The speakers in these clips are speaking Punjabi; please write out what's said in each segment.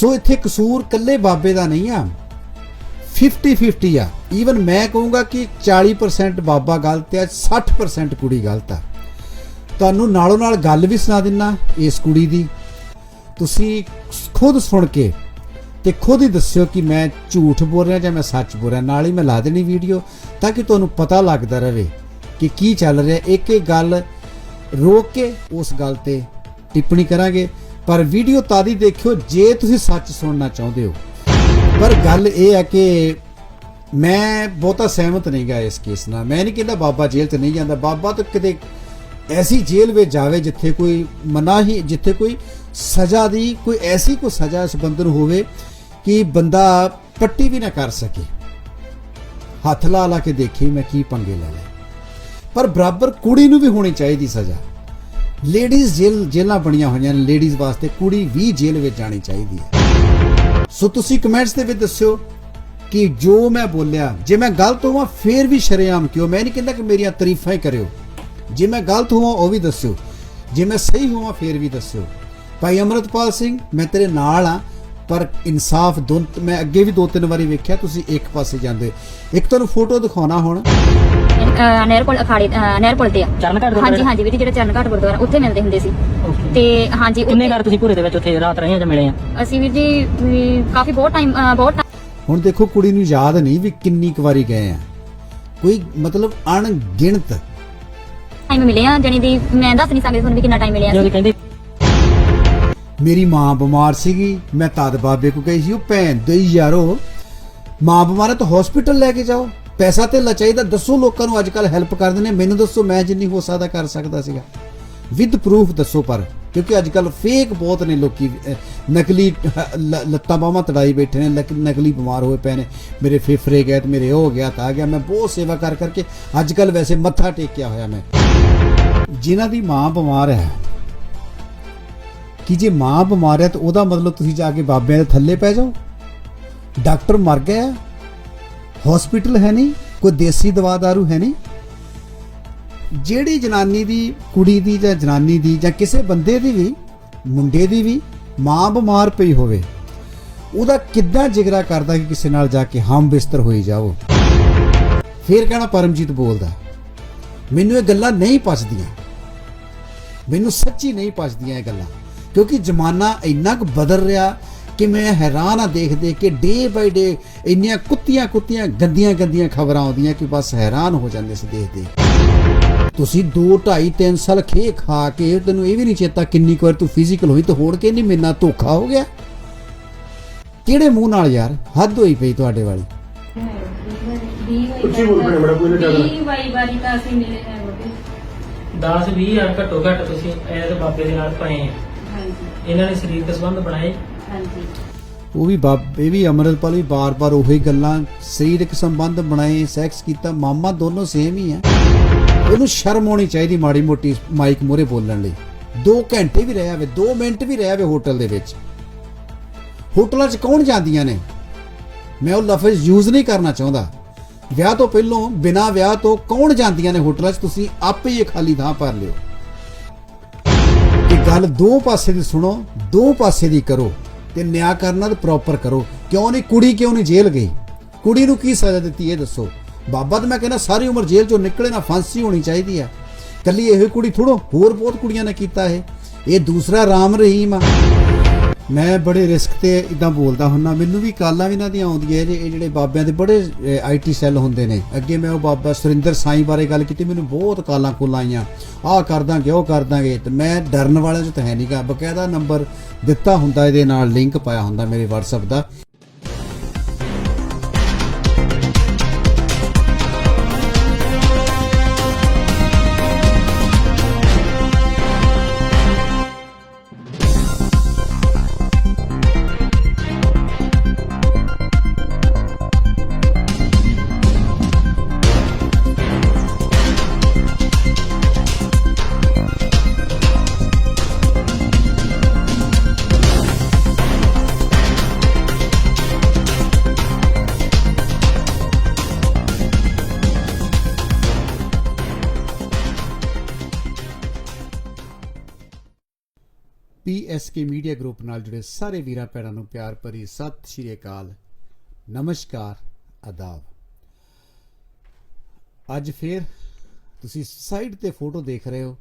ਸੋ ਇੱਥੇ ਕਸੂਰ ਕੱਲੇ ਬਾਬੇ ਦਾ ਨਹੀਂ ਆ। 50 50 ਆ। ਈਵਨ ਮੈਂ ਕਹੂੰਗਾ ਕਿ 40% ਬਾਬਾ ਗਲਤ ਆ 60% ਕੁੜੀ ਗਲਤ ਆ। ਤੁਹਾਨੂੰ ਨਾਲੋਂ ਨਾਲ ਗੱਲ ਵੀ ਸੁਣਾ ਦਿੰਨਾ ਇਸ ਕੁੜੀ ਦੀ। ਤੁਸੀਂ ਖੁਦ ਸੁਣ ਕੇ ਤੇ ਖੁਦ ਹੀ ਦੱਸਿਓ ਕਿ ਮੈਂ ਝੂਠ ਬੋਲ ਰਿਹਾ ਜਾਂ ਮੈਂ ਸੱਚ ਬੋਲ ਰਿਹਾ। ਨਾਲ ਹੀ ਮੈਂ ਲਾ ਦੇਣੀ ਵੀਡੀਓ ਤਾਂ ਕਿ ਤੁਹਾਨੂੰ ਪਤਾ ਲੱਗਦਾ ਰਹੇ ਕਿ ਕੀ ਚੱਲ ਰਿਹਾ। ਇੱਕ ਇੱਕ ਗੱਲ ਰੋਕ ਕੇ ਉਸ ਗੱਲ ਤੇ ਟਿੱਪਣੀ ਕਰਾਂਗੇ। ਪਰ ਵੀਡੀਓ ਤਾਦੀ ਦੇਖਿਓ, ਜੇ ਤੁਸੀਂ ਸੱਚ ਸੁਣਨਾ ਚਾਹੁੰਦੇ ਹੋ। ਪਰ ਗੱਲ ਇਹ ਹੈ ਕਿ ਮੈਂ ਬਹੁਤਾ ਸਹਿਮਤ ਨਹੀਂ ਗਾ ਇਸ ਕੇਸ ਨਾਲ। ਮੈਂ ਨਹੀਂ ਕਹਿੰਦਾ ਬਾਬਾ ਜੇਲ੍ਹ 'ਚ ਨਹੀਂ ਜਾਂਦਾ। ਬਾਬਾ ਤਾਂ ਕਿਤੇ ਐਸੀ ਜੇਲ੍ਹ ਵਿੱਚ ਜਾਵੇ ਜਿੱਥੇ ਕੋਈ ਮਨਾਹੀ ਜਿੱਥੇ ਕੋਈ ਸਜ਼ਾ ਦੀ, ਕੋਈ ਐਸੀ ਕੋਈ ਸਜ਼ਾ ਇਸ ਬੰਦੇ ਨੂੰ ਹੋਵੇ ਕਿ ਬੰਦਾ ਪੱਟੀ ਵੀ ਨਾ ਕਰ ਸਕੇ। ਹੱਥ ਲਾ ਲਾ ਕੇ ਦੇਖੀ ਮੈਂ ਕੀ ਪੰਗੇ ਲੈ ਲਏ ਪਰ ਬਰਾਬਰ ਕੁੜੀ ਨੂੰ ਵੀ ਹੋਣੀ ਚਾਹੀਦੀ ਸਜ਼ਾ। ਲੇਡੀਜ਼ ਜੇਲ੍ਹ ਜੇਲ੍ਹਾਂ ਬਣੀਆਂ ਹੋਈਆਂ ਨੇ ਲੇਡੀਜ਼ ਵਾਸਤੇ, ਕੁੜੀ ਵੀ ਜੇਲ੍ਹ ਵਿੱਚ ਜਾਣੀ ਚਾਹੀਦੀ ਹੈ। ਸੋ ਤੁਸੀਂ ਕਮੈਂਟਸ ਦੇ ਵਿੱਚ ਦੱਸਿਓ ਕਿ ਜੋ ਮੈਂ ਬੋਲਿਆ, ਜੇ ਮੈਂ ਗਲਤ ਹੋਵਾਂ, ਫੇਰ ਵੀ ਸ਼ਰੇਆਮ ਕਿਉਂ? ਮੈਂ ਨਹੀਂ ਕਹਿੰਦਾ ਕਿ ਮੇਰੀਆਂ ਤਾਰੀਫਾਂ ਹੀ ਕਰਿਓ। ਜੇ ਮੈਂ ਗਲਤ ਹੋਵਾਂ, ਉਹ ਵੀ ਦੱਸਿਓ। ਜੇ ਮੈਂ ਸਹੀ ਹੋਵਾਂ, ਫੇਰ ਵੀ ਦੱਸਿਓ। ਭਾਈ ਅਮਰਤਪਾਲ ਸਿੰਘ, ਮੈਂ ਤੇਰੇ ਨਾਲ ਆ ਪਰ ਇਨਸਾਫ ਦੋ, ਮੈਂ ਅੱਗੇ ਵੀ ਦੋ ਤਿੰਨ ਵਾਰੀ ਵੇਖਿਆ, ਤੁਸੀਂ ਇੱਕ ਪਾਸੇ ਜਾਂਦੇ। ਇੱਕ ਤੁਹਾਨੂੰ ਫੋਟੋ ਦਿਖਾਉਣਾ ਹੁਣ। ਨਹਿਰ ਕੋਲ ਅਖਾੜੇ ਨਹਿਰ ਤੇ ਆ। ਚਰਨ ਘਾਟ ਹਾਂਜੀ ਹਾਂਜੀ ਵੀਰੇ ਜਿਹੜਾ ਚਰਨ ਘਾਟ ਗੁਰਦੁਆਰਾ ਉੱਥੇ ਮਿਲਦੇ ਹੁੰਦੇ ਸੀ. ਤੇ ਹਾਂਜੀ ਕਿੰਨੇ ਘਰ ਤੁਸੀਂ ਪੂਰੇ ਦੇ ਵਿੱਚ ਉੱਥੇ ਰਾਤ ਰਹੇ ਜਾਂ ਮਿਲੇ ਆ? ਅਸੀਂ ਵੀਰ ਜੀ ਕਾਫੀ ਬਹੁਤ ਟਾਈਮ ਬਹੁਤ ਹੁਣ ਦੇਖੋ ਕੁੜੀ ਨੂੰ ਯਾਦ ਨਹੀਂ ਵੀ ਕਿੰਨੀ ਕੁ ਵਾਰੀ ਗਏ ਆ। ਕੋਈ ਮਤਲਬ ਅਣਗਿਣਤ। ਟਾਈਮ ਮਿਲੇ ਆ ਜਣੀ ਦੀ ਮੈਂ ਦੱਸ ਨਹੀਂ ਸਕਦੀ ਤੁਹਾਨੂੰ ਵੀ ਕਿੰਨਾ ਟਾਈਮ ਮਿਲਿਆ ਸੀ। ਕਹਿੰਦੇ ਮੇਰੀ ਮਾਂ ਬਿਮਾਰ ਸੀਗੀ ਮੈਂ ਤਦ ਬਾਬੇ ਕੋ ਗਈ ਸੀ ਉਹ ਭੈਣ ਦੇ ਯਾਰੋ ਮਾਂ ਬਿਮਾਰ ਹੈ ਤਾਂ ਹਸਪੀਟਲ ਲੈ ਕੇ ਜਾਓ। ਪੈਸਾ ਧੇਲਾ ਚਾਹੀਦਾ, ਦੱਸੋ ਲੋਕਾਂ ਨੂੰ ਅੱਜ ਕੱਲ ਹੈਲਪ ਕਰਦੇ ਨੇ। ਮੈਨੂੰ ਦੱਸੋ, ਮੈਂ ਜਿੰਨੀ ਹੋ ਸਕਦਾ ਕਰ ਸਕਦਾ ਸੀਗਾ। ਵਿਦ ਪ੍ਰੂਫ ਦੱਸੋ ਪਰ, ਕਿਉਂਕਿ ਅੱਜ ਕੱਲ ਫੇਕ ਬਹੁਤ ਨੇ ਲੋਕੀ ਨਕਲੀ ਲੱਤਾਂ ਬਾਹਾਂ ਤੜਾਈ ਬੈਠੇ ਨੇ ਲਕ- ਨਕਲੀ ਬਿਮਾਰ ਹੋਏ ਪਏ ਨੇ। ਮੇਰੇ ਫੇਫਰੇ ਗਏ ਤੇ ਮੇਰੇ ਉਹ ਹੋ ਗਿਆ, ਤਾਂ ਆ ਗਿਆ। ਮੈਂ ਬਹੁਤ ਸੇਵਾ ਕਰ ਕਰਕੇ ਅੱਜ ਕੱਲ ਵੈਸੇ ਮੱਥਾ ਟੇਕਿਆ ਹੋਇਆ ਮੈਂ। ਜਿਨ੍ਹਾਂ ਦੀ ਮਾਂ ਬਿਮਾਰ ਹੈ, ਕਿ ਜੇ ਮਾਂ ਬਿਮਾਰ ਹੈ ਤਾਂ ਉਹਦਾ ਮਤਲਬ ਤੁਸੀਂ ਜਾ ਕੇ ਬਾਬਿਆਂ ਦੇ ਥੱਲੇ ਪੈ ਜਾਓ। ਡਾਕਟਰ ਮਰ ਗਿਆ ਹਸਪੀਟਲ ਹੈ ਨਹੀਂ, ਕੋਈ ਦੇਸੀ ਦਵਾ ਦਾਰੂ ਹੈ ਨਹੀਂ? ਜਿਹੜੀ ਜਨਾਨੀ ਦੀ ਕੁੜੀ ਦੀ ਜਾਂ ਜਨਾਨੀ ਦੀ ਜਾਂ ਕਿਸੇ ਬੰਦੇ ਦੀ ਵੀ, ਮੁੰਡੇ ਦੀ ਵੀ ਮਾਂ ਬਿਮਾਰ ਪਈ ਹੋਵੇ, ਉਹਦਾ ਕਿੱਦਾਂ ਜਿਗਰਾ ਕਰਦਾ ਕਿ ਕਿਸੇ ਨਾਲ ਜਾ ਕੇ ਹਮ ਬਿਸਤਰ ਹੋਈ ਜਾਓ ਫੇਰ ਕਹਿਣਾ ਪਰਮਜੀਤ ਬੋਲਦਾ, ਮੈਨੂੰ ਇਹ ਗੱਲਾਂ ਨਹੀਂ ਪਚਦੀਆਂ। ਮੈਨੂੰ ਸੱਚੀ ਨਹੀਂ ਪਚਦੀਆਂ ਇਹ ਗੱਲਾਂ, ਕਿਉਂਕਿ ਜ਼ਮਾਨਾ ਇੰਨਾ ਕੁ ਬਦਲ ਰਿਹਾ ਕਿ ਮੈਂ ਹੈਰਾਨ ਆ ਦੇਖ ਦੇਖ ਕੇ ਡੇ ਬਾਈ ਡੇ ਇੰਨੀਆਂ ਕੁੱਤੀਆਂ ਕੁੱਤੀਆਂ ਗੰਦੀਆਂ ਗੰਦੀਆਂ ਖਬਰਾਂ ਆਉਂਦੀਆਂ ਕਿ ਬਸ ਹੈਰਾਨ ਹੋ ਜਾਂਦੇ ਸੀ ਦੇਖ ਦੇਖ ਤੁਸੀਂ 2 2.5 3 ਸਾਲ ਖੇ ਖਾ ਕੇ ਤੈਨੂੰ ਇਹ ਵੀ ਨਹੀਂ ਚੇਤਾ ਕਿੰਨੀ ਵਾਰ ਤੂੰ ਫਿਜ਼ੀਕਲ ਹੋਈ ਤੇ ਹੋੜ ਕੇ ਨਹੀਂ ਮੇਨਾ ਧੋਖਾ ਹੋ ਗਿਆ? ਕਿਹੜੇ ਮੂੰਹ ਨਾਲ ਯਾਰ? ਹੱਦ ਹੋਈ ਪਈ ਤੁਹਾਡੇ ਵਾਲੀ। ਉੱਚੀ ਬੋਲ ਪੜੇ ਮੇਰਾ ਕੋਈ ਨਾ ਜ਼ਿਆਦਾ। ਵੀਹ ਵਾਰੀ ਤਾਂ ਅਸੀਂ ਮਿਲੇ ਹੈ ਬਾਬੇ 10 20 ਹਜ਼ਾਰ ਘੱਟੋ ਘੱਟ ਤੁਸੀਂ ਐਜ਼ ਬਾਬੇ ਦੇ ਨਾਲ ਪਏ ਆ। ਹਾਂਜੀ। ਇਹਨਾਂ ਨੇ ਸਰੀਰਕ ਸੰਬੰਧ ਬਣਾਏ। ਹਾਂਜੀ। ਉਹ ਵੀ ਬਾਬ, ਇਹ ਵੀ ਅਮਰਤਪਾਲ ਵੀ ਬਾਰ-ਬਾਰ ਉਹੀ ਗੱਲਾਂ, ਸਰੀਰਕ ਸੰਬੰਧ ਬਣਾਏ ਸੈਕਸ ਕੀਤਾ, ਮਾਮਾ ਦੋਨੋਂ ਸੇਮ ਹੀ ਆ ਉਹਨੂੰ ਸ਼ਰਮ ਆਉਣੀ ਚਾਹੀਦੀ ਮਾੜੀ ਮੋਟੀ ਮਾਈਕ ਮੂਹਰੇ ਬੋਲਣ ਲਈ। 2 ਘੰਟੇ ਵੀ ਰਿਹਾ ਵੇ 2 ਮਿੰਟ ਵੀ ਰਿਹਾ ਵੇ ਹੋਟਲ ਦੇ ਵਿੱਚ। ਹੋਟਲਾਂ 'ਚ ਕੌਣ ਜਾਂਦੀਆਂ ਨੇ? ਮੈਂ ਉਹ ਲਫ਼ਜ਼ ਯੂਜ਼ ਨਹੀਂ ਕਰਨਾ ਚਾਹੁੰਦਾ। ਵਿਆਹ ਤੋਂ ਪਹਿਲਾਂ, ਬਿਨਾਂ ਵਿਆਹ ਤੋਂ ਕੌਣ ਜਾਂਦੀਆਂ ਨੇ ਹੋਟਲਾਂ 'ਚ? ਤੁਸੀਂ ਆਪੇ ਹੀ ਇਹ ਖਾਲੀ ਥਾਂ ਭਰ ਲਿਓ। ਇਹ ਗੱਲ ਦੋ ਪਾਸੇ ਦੀ ਸੁਣੋ, ਦੋ ਪਾਸੇ ਦੀ ਕਰੋ। ਤੇ ਨਿਆਂ ਕਰਨਾ ਤੇ ਪ੍ਰੋਪਰ ਕਰੋ। ਕਿਉਂ ਨਹੀਂ? ਕੁੜੀ ਕਿਉਂ ਨਹੀਂ ਜੇਲ੍ਹ ਗਈ? ਕੁੜੀ ਨੂੰ ਕੀ ਸਜ਼ਾ ਦਿੱਤੀ, ਇਹ ਦੱਸੋ। ਬਾਬਾ ਤਾਂ ਮੈਂ ਕਹਿੰਦਾ ਸਾਰੀ ਉਮਰ ਜੇਲ੍ਹ ਚੋਂ ਨਿਕਲੇ ਨਾ ਫਾਂਸੀ ਹੋਣੀ ਚਾਹੀਦੀ ਆ ਕੱਲੀ ਇਹੋ ਹੀ ਕੁੜੀ ਥੋੜੋ ਹੋਰ ਬਹੁਤ ਕੁੜੀਆਂ ਨੇ ਕੀਤਾ ਇਹ। ਇਹ ਦੂਸਰਾ ਰਾਮ ਰਹੀਮ ਆ। ਮੈਂ ਬੜੇ ਰਿਸਕ ਤੇ ਇਦਾਂ ਬੋਲਦਾ ਹੁੰਨਾ। ਮੈਨੂੰ ਵੀ ਕਾਲਾਂ ਵੀ ਇਹਨਾਂ ਦੀਆਂ ਆਉਂਦੀਆਂ ਇਹ ਇਹ ਜਿਹੜੇ ਬਾਬਿਆਂ ਦੇ ਬੜੇ ਆਈਟੀ ਸੈੱਲ ਹੁੰਦੇ ਨੇ। ਅੱਗੇ ਮੈਂ ਉਹ ਬਾਬਾ ਸੁਰਿੰਦਰ ਸਾਈਂ ਬਾਰੇ ਗੱਲ ਕੀਤੀ, ਮੈਨੂੰ ਬਹੁਤ ਕਾਲਾਂ ਕੁੱਲਾਂ ਆਈਆਂ। ਆਹ ਕਰ ਦਾਂਗੇ, ਉਹ ਕਰ ਦਾਂਗੇ। ਤੇ ਮੈਂ ਡਰਨ ਵਾਲਿਆਂ ਚ ਤਾਂ ਹੈ ਨਹੀਂਗਾ ਬਕਾਇਦਾ ਨੰਬਰ ਦਿੱਤਾ ਹੁੰਦਾ, ਇਹਦੇ ਨਾਲ ਲਿੰਕ ਪਾਇਆ ਹੁੰਦਾ ਮੇਰੇ WhatsApp ਦਾ। ਪੀਐਸਕੇ ਮੀਡੀਆ ਗਰੁੱਪ ਨਾਲ ਜੁੜੇ ਸਾਰੇ ਵੀਰਾਂ ਭੈਣਾਂ ਨੂੰ ਪਿਆਰ ਭਰੀ ਸਤਿ ਸ਼੍ਰੀ ਅਕਾਲ। ਨਮਸਕਾਰ, ਆਦਾਬ। ਅੱਜ ਫੇਰ ਤੁਸੀਂ ਸਾਈਡ ਤੇ ਫੋਟੋ ਦੇਖ ਰਹੇ ਹੋ।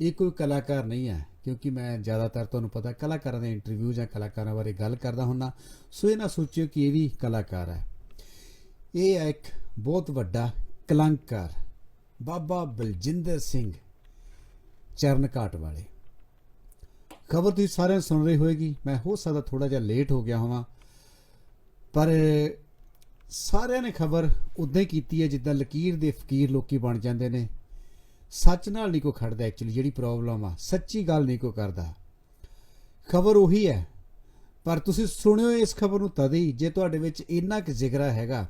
ਇਹ ਕੋਈ ਕਲਾਕਾਰ ਨਹੀਂ ਹੈ, ਕਿਉਂਕਿ ਮੈਂ ਜ਼ਿਆਦਾਤਰ ਤੁਹਾਨੂੰ ਪਤਾ ਕਲਾਕਾਰਾਂ ਦੇ ਇੰਟਰਵਿਊ ਜਾਂ ਕਲਾਕਾਰਾਂ ਬਾਰੇ ਗੱਲ ਕਰਦਾ ਹੁੰਨਾ ਸੋ ਇਹ ਨਾ ਸੋਚਿਓ ਕਿ ਇਹ ਵੀ ਕਲਾਕਾਰ ਹੈ। ਇਹ ਹੈ ਇੱਕ ਬਹੁਤ ਵੱਡਾ ਕਲੰਕਾਰ ਬਾਬਾ ਬਲਜਿੰਦਰ ਸਿੰਘ ਚਰਨ ਘਾਟ ਵਾਲੇ। ਖਬਰ ਤੁਸੀਂ ਸਾਰਿਆਂ ਨੇ ਸੁਣ ਰਹੀ ਹੋਏਗੀ। ਮੈਂ ਹੋ ਸਕਦਾ ਥੋੜਾ ਜਿਹਾ ਲੇਟ ਹੋ ਗਿਆ ਹੋਵਾਂ। ਪਰ, ਸਾਰਿਆਂ ਨੇ ਖਬਰ ਉਦਾਂ ਹੀ ਕੀਤੀ ਹੈ ਜਿੱਦਾਂ ਲਕੀਰ ਦੇ ਫਕੀਰ ਲੋਕੀ ਬਣ ਜਾਂਦੇ ਨੇ। ਸੱਚ ਨਾਲ ਨਹੀਂ ਕੋ ਖੜਦਾ ਐਕਚੁਅਲੀ ਜਿਹੜੀ ਪ੍ਰੋਬਲਮ ਆ, ਸੱਚੀ ਗੱਲ ਨਹੀਂ ਕੋ ਕਰਦਾ। ਖਬਰ ਉਹੀ ਹੈ। ਪਰ ਤੁਸੀਂ ਸੁਣਿਓ ਇਸ ਖਬਰ ਨੂੰ ਤਦ ਹੀ, ਜੇ ਤੁਹਾਡੇ ਵਿੱਚ ਇੰਨਾ ਕੁ ਜਿਗਰਾ ਹੈਗਾ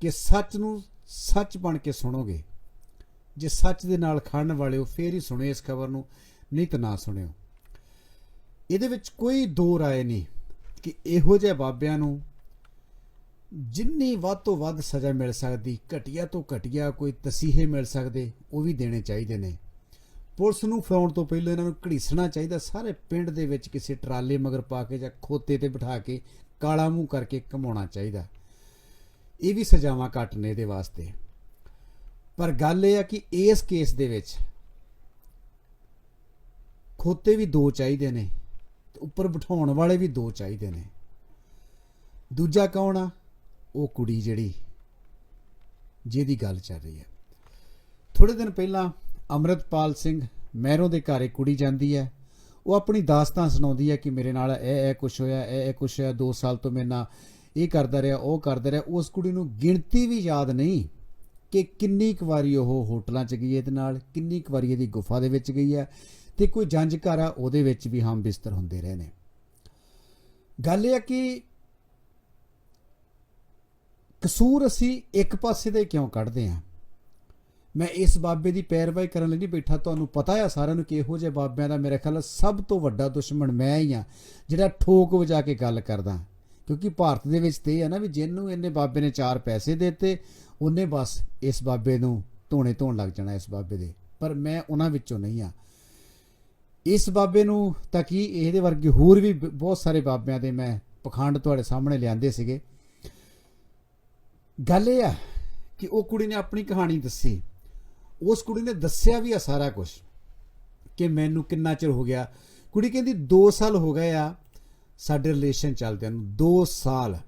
ਕਿ ਸੱਚ ਨੂੰ ਸੱਚ ਬਣ ਕੇ ਸੁਣੋਗੇ। ਜੇ ਸੱਚ ਦੇ ਨਾਲ ਖੜਨ ਵਾਲੇ ਹੋ, ਫੇਰ ਹੀ ਸੁਣਿਓ ਇਸ ਖਬਰ ਨੂੰ, ਨਹੀਂ ਤਾਂ ਨਾ ਸੁਣਿਓ। ਇਹਦੇ ਵਿੱਚ ਕੋਈ ਦੋ ਰਾਏ ਨਹੀਂ ਕਿ ਇਹੋ ਜਿਹੇ ਬਾਬਿਆਂ ਨੂੰ ਜਿੰਨੀ ਵੱਧ ਤੋਂ ਵੱਧ ਸਜ਼ਾ ਮਿਲ ਸਕਦੀ, ਘਟੀਆ ਤੋਂ ਘਟੀਆ ਕੋਈ ਤਸੀਹੇ ਮਿਲ ਸਕਦੇ, ਉਹ ਵੀ ਦੇਣੇ ਚਾਹੀਦੇ ਨੇ। ਪੁਲਿਸ ਨੂੰ ਫੜਾਉਣ ਤੋਂ ਪਹਿਲਾਂ ਇਹਨਾਂ ਨੂੰ ਘੜੀਸਣਾ ਚਾਹੀਦਾ, ਸਾਰੇ ਪਿੰਡ ਦੇ ਵਿੱਚ ਕਿਸੇ ਟਰਾਲੇ ਮਗਰ ਪਾ ਕੇ ਜਾਂ ਖੋਤੇ ਤੇ ਬਿਠਾ ਕੇ ਕਾਲਾ ਮੂੰਹ ਕਰਕੇ ਘਮਾਉਣਾ ਚਾਹੀਦਾ। ਇਹ ਵੀ ਸਜ਼ਾਵਾਂ ਘੱਟ ਨੇ ਇਹਦੇ ਵਾਸਤੇ। ਪਰ ਗੱਲ ਇਹ ਆ ਕਿ ਇਸ ਕੇਸ ਦੇ ਵਿੱਚ ਖੋਤੇ ਵੀ ਦੋ ਚਾਹੀਦੇ ਨੇ। ਤੇ ਉੱਪਰ ਬਿਠਾਉਣ ਵਾਲੇ ਵੀ ਦੋ ਚਾਹੀਦੇ ਨੇ। ਦੂਜਾ ਕੌਣ ਆ? ਉਹ ਕੁੜੀ ਜਿਹੜੀ ਜਿਹਦੀ ਗੱਲ ਚੱਲ ਰਹੀ ਹੈ। ਥੋੜੇ ਦਿਨ ਪਹਿਲਾਂ ਅਮਰਤਪਾਲ ਸਿੰਘ ਮਹਿਰੋਂ ਦੇ ਘਰ ਇੱਕ ਕੁੜੀ ਜਾਂਦੀ ਹੈ। ਉਹ ਆਪਣੀ ਦਾਸਤਾਨ ਸੁਣਾਉਂਦੀ ਹੈ ਕਿ ਮੇਰੇ ਨਾਲ ਇਹ ਇਹ ਕੁਛ ਹੋਇਆ, ਇਹ ਇਹ ਕੁਛ ਹੋਇਆ 2 ਸਾਲ ਤੋਂ ਮੇਰੇ ਨਾਲ ਇਹ ਕਰਦਾ ਰਿਹਾ, ਉਹ ਕਰਦਾ ਰਿਹਾ। ਉਸ ਕੁੜੀ ਨੂੰ ਗਿਣਤੀ ਵੀ ਯਾਦ ਨਹੀਂ ਕਿ ਕਿੰਨੀ ਕੁ ਵਾਰੀ ਉਹ ਹੋਟਲਾਂ 'ਚ ਗਈ ਇਹਦੇ ਨਾਲ, ਕਿੰਨੀ ਕੁ ਵਾਰੀ ਇਹਦੀ ਗੁਫਾ ਦੇ ਵਿੱਚ ਗਈ ਹੈ। ਤੇ ਕੋਈ ਜੰਜ ਘਰ ਆ ਉਹਦੇ ਵਿੱਚ ਵੀ ਹਮ ਬਿਸਤਰ ਹੁੰਦੇ ਰਹੇ ਨੇ। ਗੱਲ ਇਹ ਆ ਕਿ ਕਸੂਰ ਅਸੀਂ ਇੱਕ ਪਾਸੇ ਦੇ ਕਿਉਂ ਕੱਢਦੇ ਹਾਂ? ਮੈਂ ਇਸ ਬਾਬੇ ਦੀ ਪੈਰਵਾਈ ਕਰਨ ਲਈ ਨਹੀਂ ਬੈਠਾ, ਤੁਹਾਨੂੰ ਪਤਾ ਆ ਸਾਰਿਆਂ ਨੂੰ ਕਿ ਇਹੋ ਜਿਹੇ ਬਾਬਿਆਂ ਦਾ ਮੇਰੇ ਖਿਆਲ ਸਭ ਤੋਂ ਵੱਡਾ ਦੁਸ਼ਮਣ ਮੈਂ ਹੀ ਆ, ਜਿਹੜਾ ਠੋਕ ਵਜਾ ਕੇ ਗੱਲ ਕਰਦਾ। ਕਿਉਂਕਿ ਭਾਰਤ ਦੇ ਵਿੱਚ ਤੇ ਇਹ ਹੈ ਨਾ ਵੀ ਜਿਹਨੂੰ ਇਹਨੇ ਬਾਬੇ ਨੇ ਚਾਰ ਪੈਸੇ ਦਿੱਤੇ, ਉਹਨੇ ਬਸ ਇਸ ਬਾਬੇ ਨੂੰ ਧੋਣੇ ਧੋਣ ਲੱਗ ਜਾਣਾ ਇਸ ਬਾਬੇ ਦੇ। ਪਰ ਮੈਂ ਉਹਨਾਂ ਵਿੱਚੋਂ ਨਹੀਂ ਆ। ਇਸ ਬਾਬੇ ਨੂੰ ਤਾਂ ਕੀ ਇਹਦੇ ਵਰਗੇ ਹੋਰ ਵੀ ਬਹੁਤ ਸਾਰੇ ਬਾਬਿਆਂ ਦੇ ਮੈਂ ਪਖੰਡ ਤੁਹਾਡੇ ਸਾਹਮਣੇ ਲਿਆਂਦੇ ਸੀਗੇ। ਗੱਲ ਇਹ ਆ ਕਿ ਉਹ ਕੁੜੀ ਨੇ ਆਪਣੀ ਕਹਾਣੀ ਦੱਸੀ। ਉਸ ਕੁੜੀ ਨੇ ਦੱਸਿਆ ਵੀ ਆ ਸਾਰਾ ਕੁਝ ਕਿ ਮੈਨੂੰ ਕਿੰਨਾ ਚਿਰ ਹੋ ਗਿਆ। ਕੁੜੀ ਕਹਿੰਦੀ 2 ਸਾਲ ਹੋ ਗਏ ਆ ਸਾਡੇ ਰਿਲੇਸ਼ਨ ਚੱਲਦਿਆਂ ਨੂੰ 2 ਸਾਲ।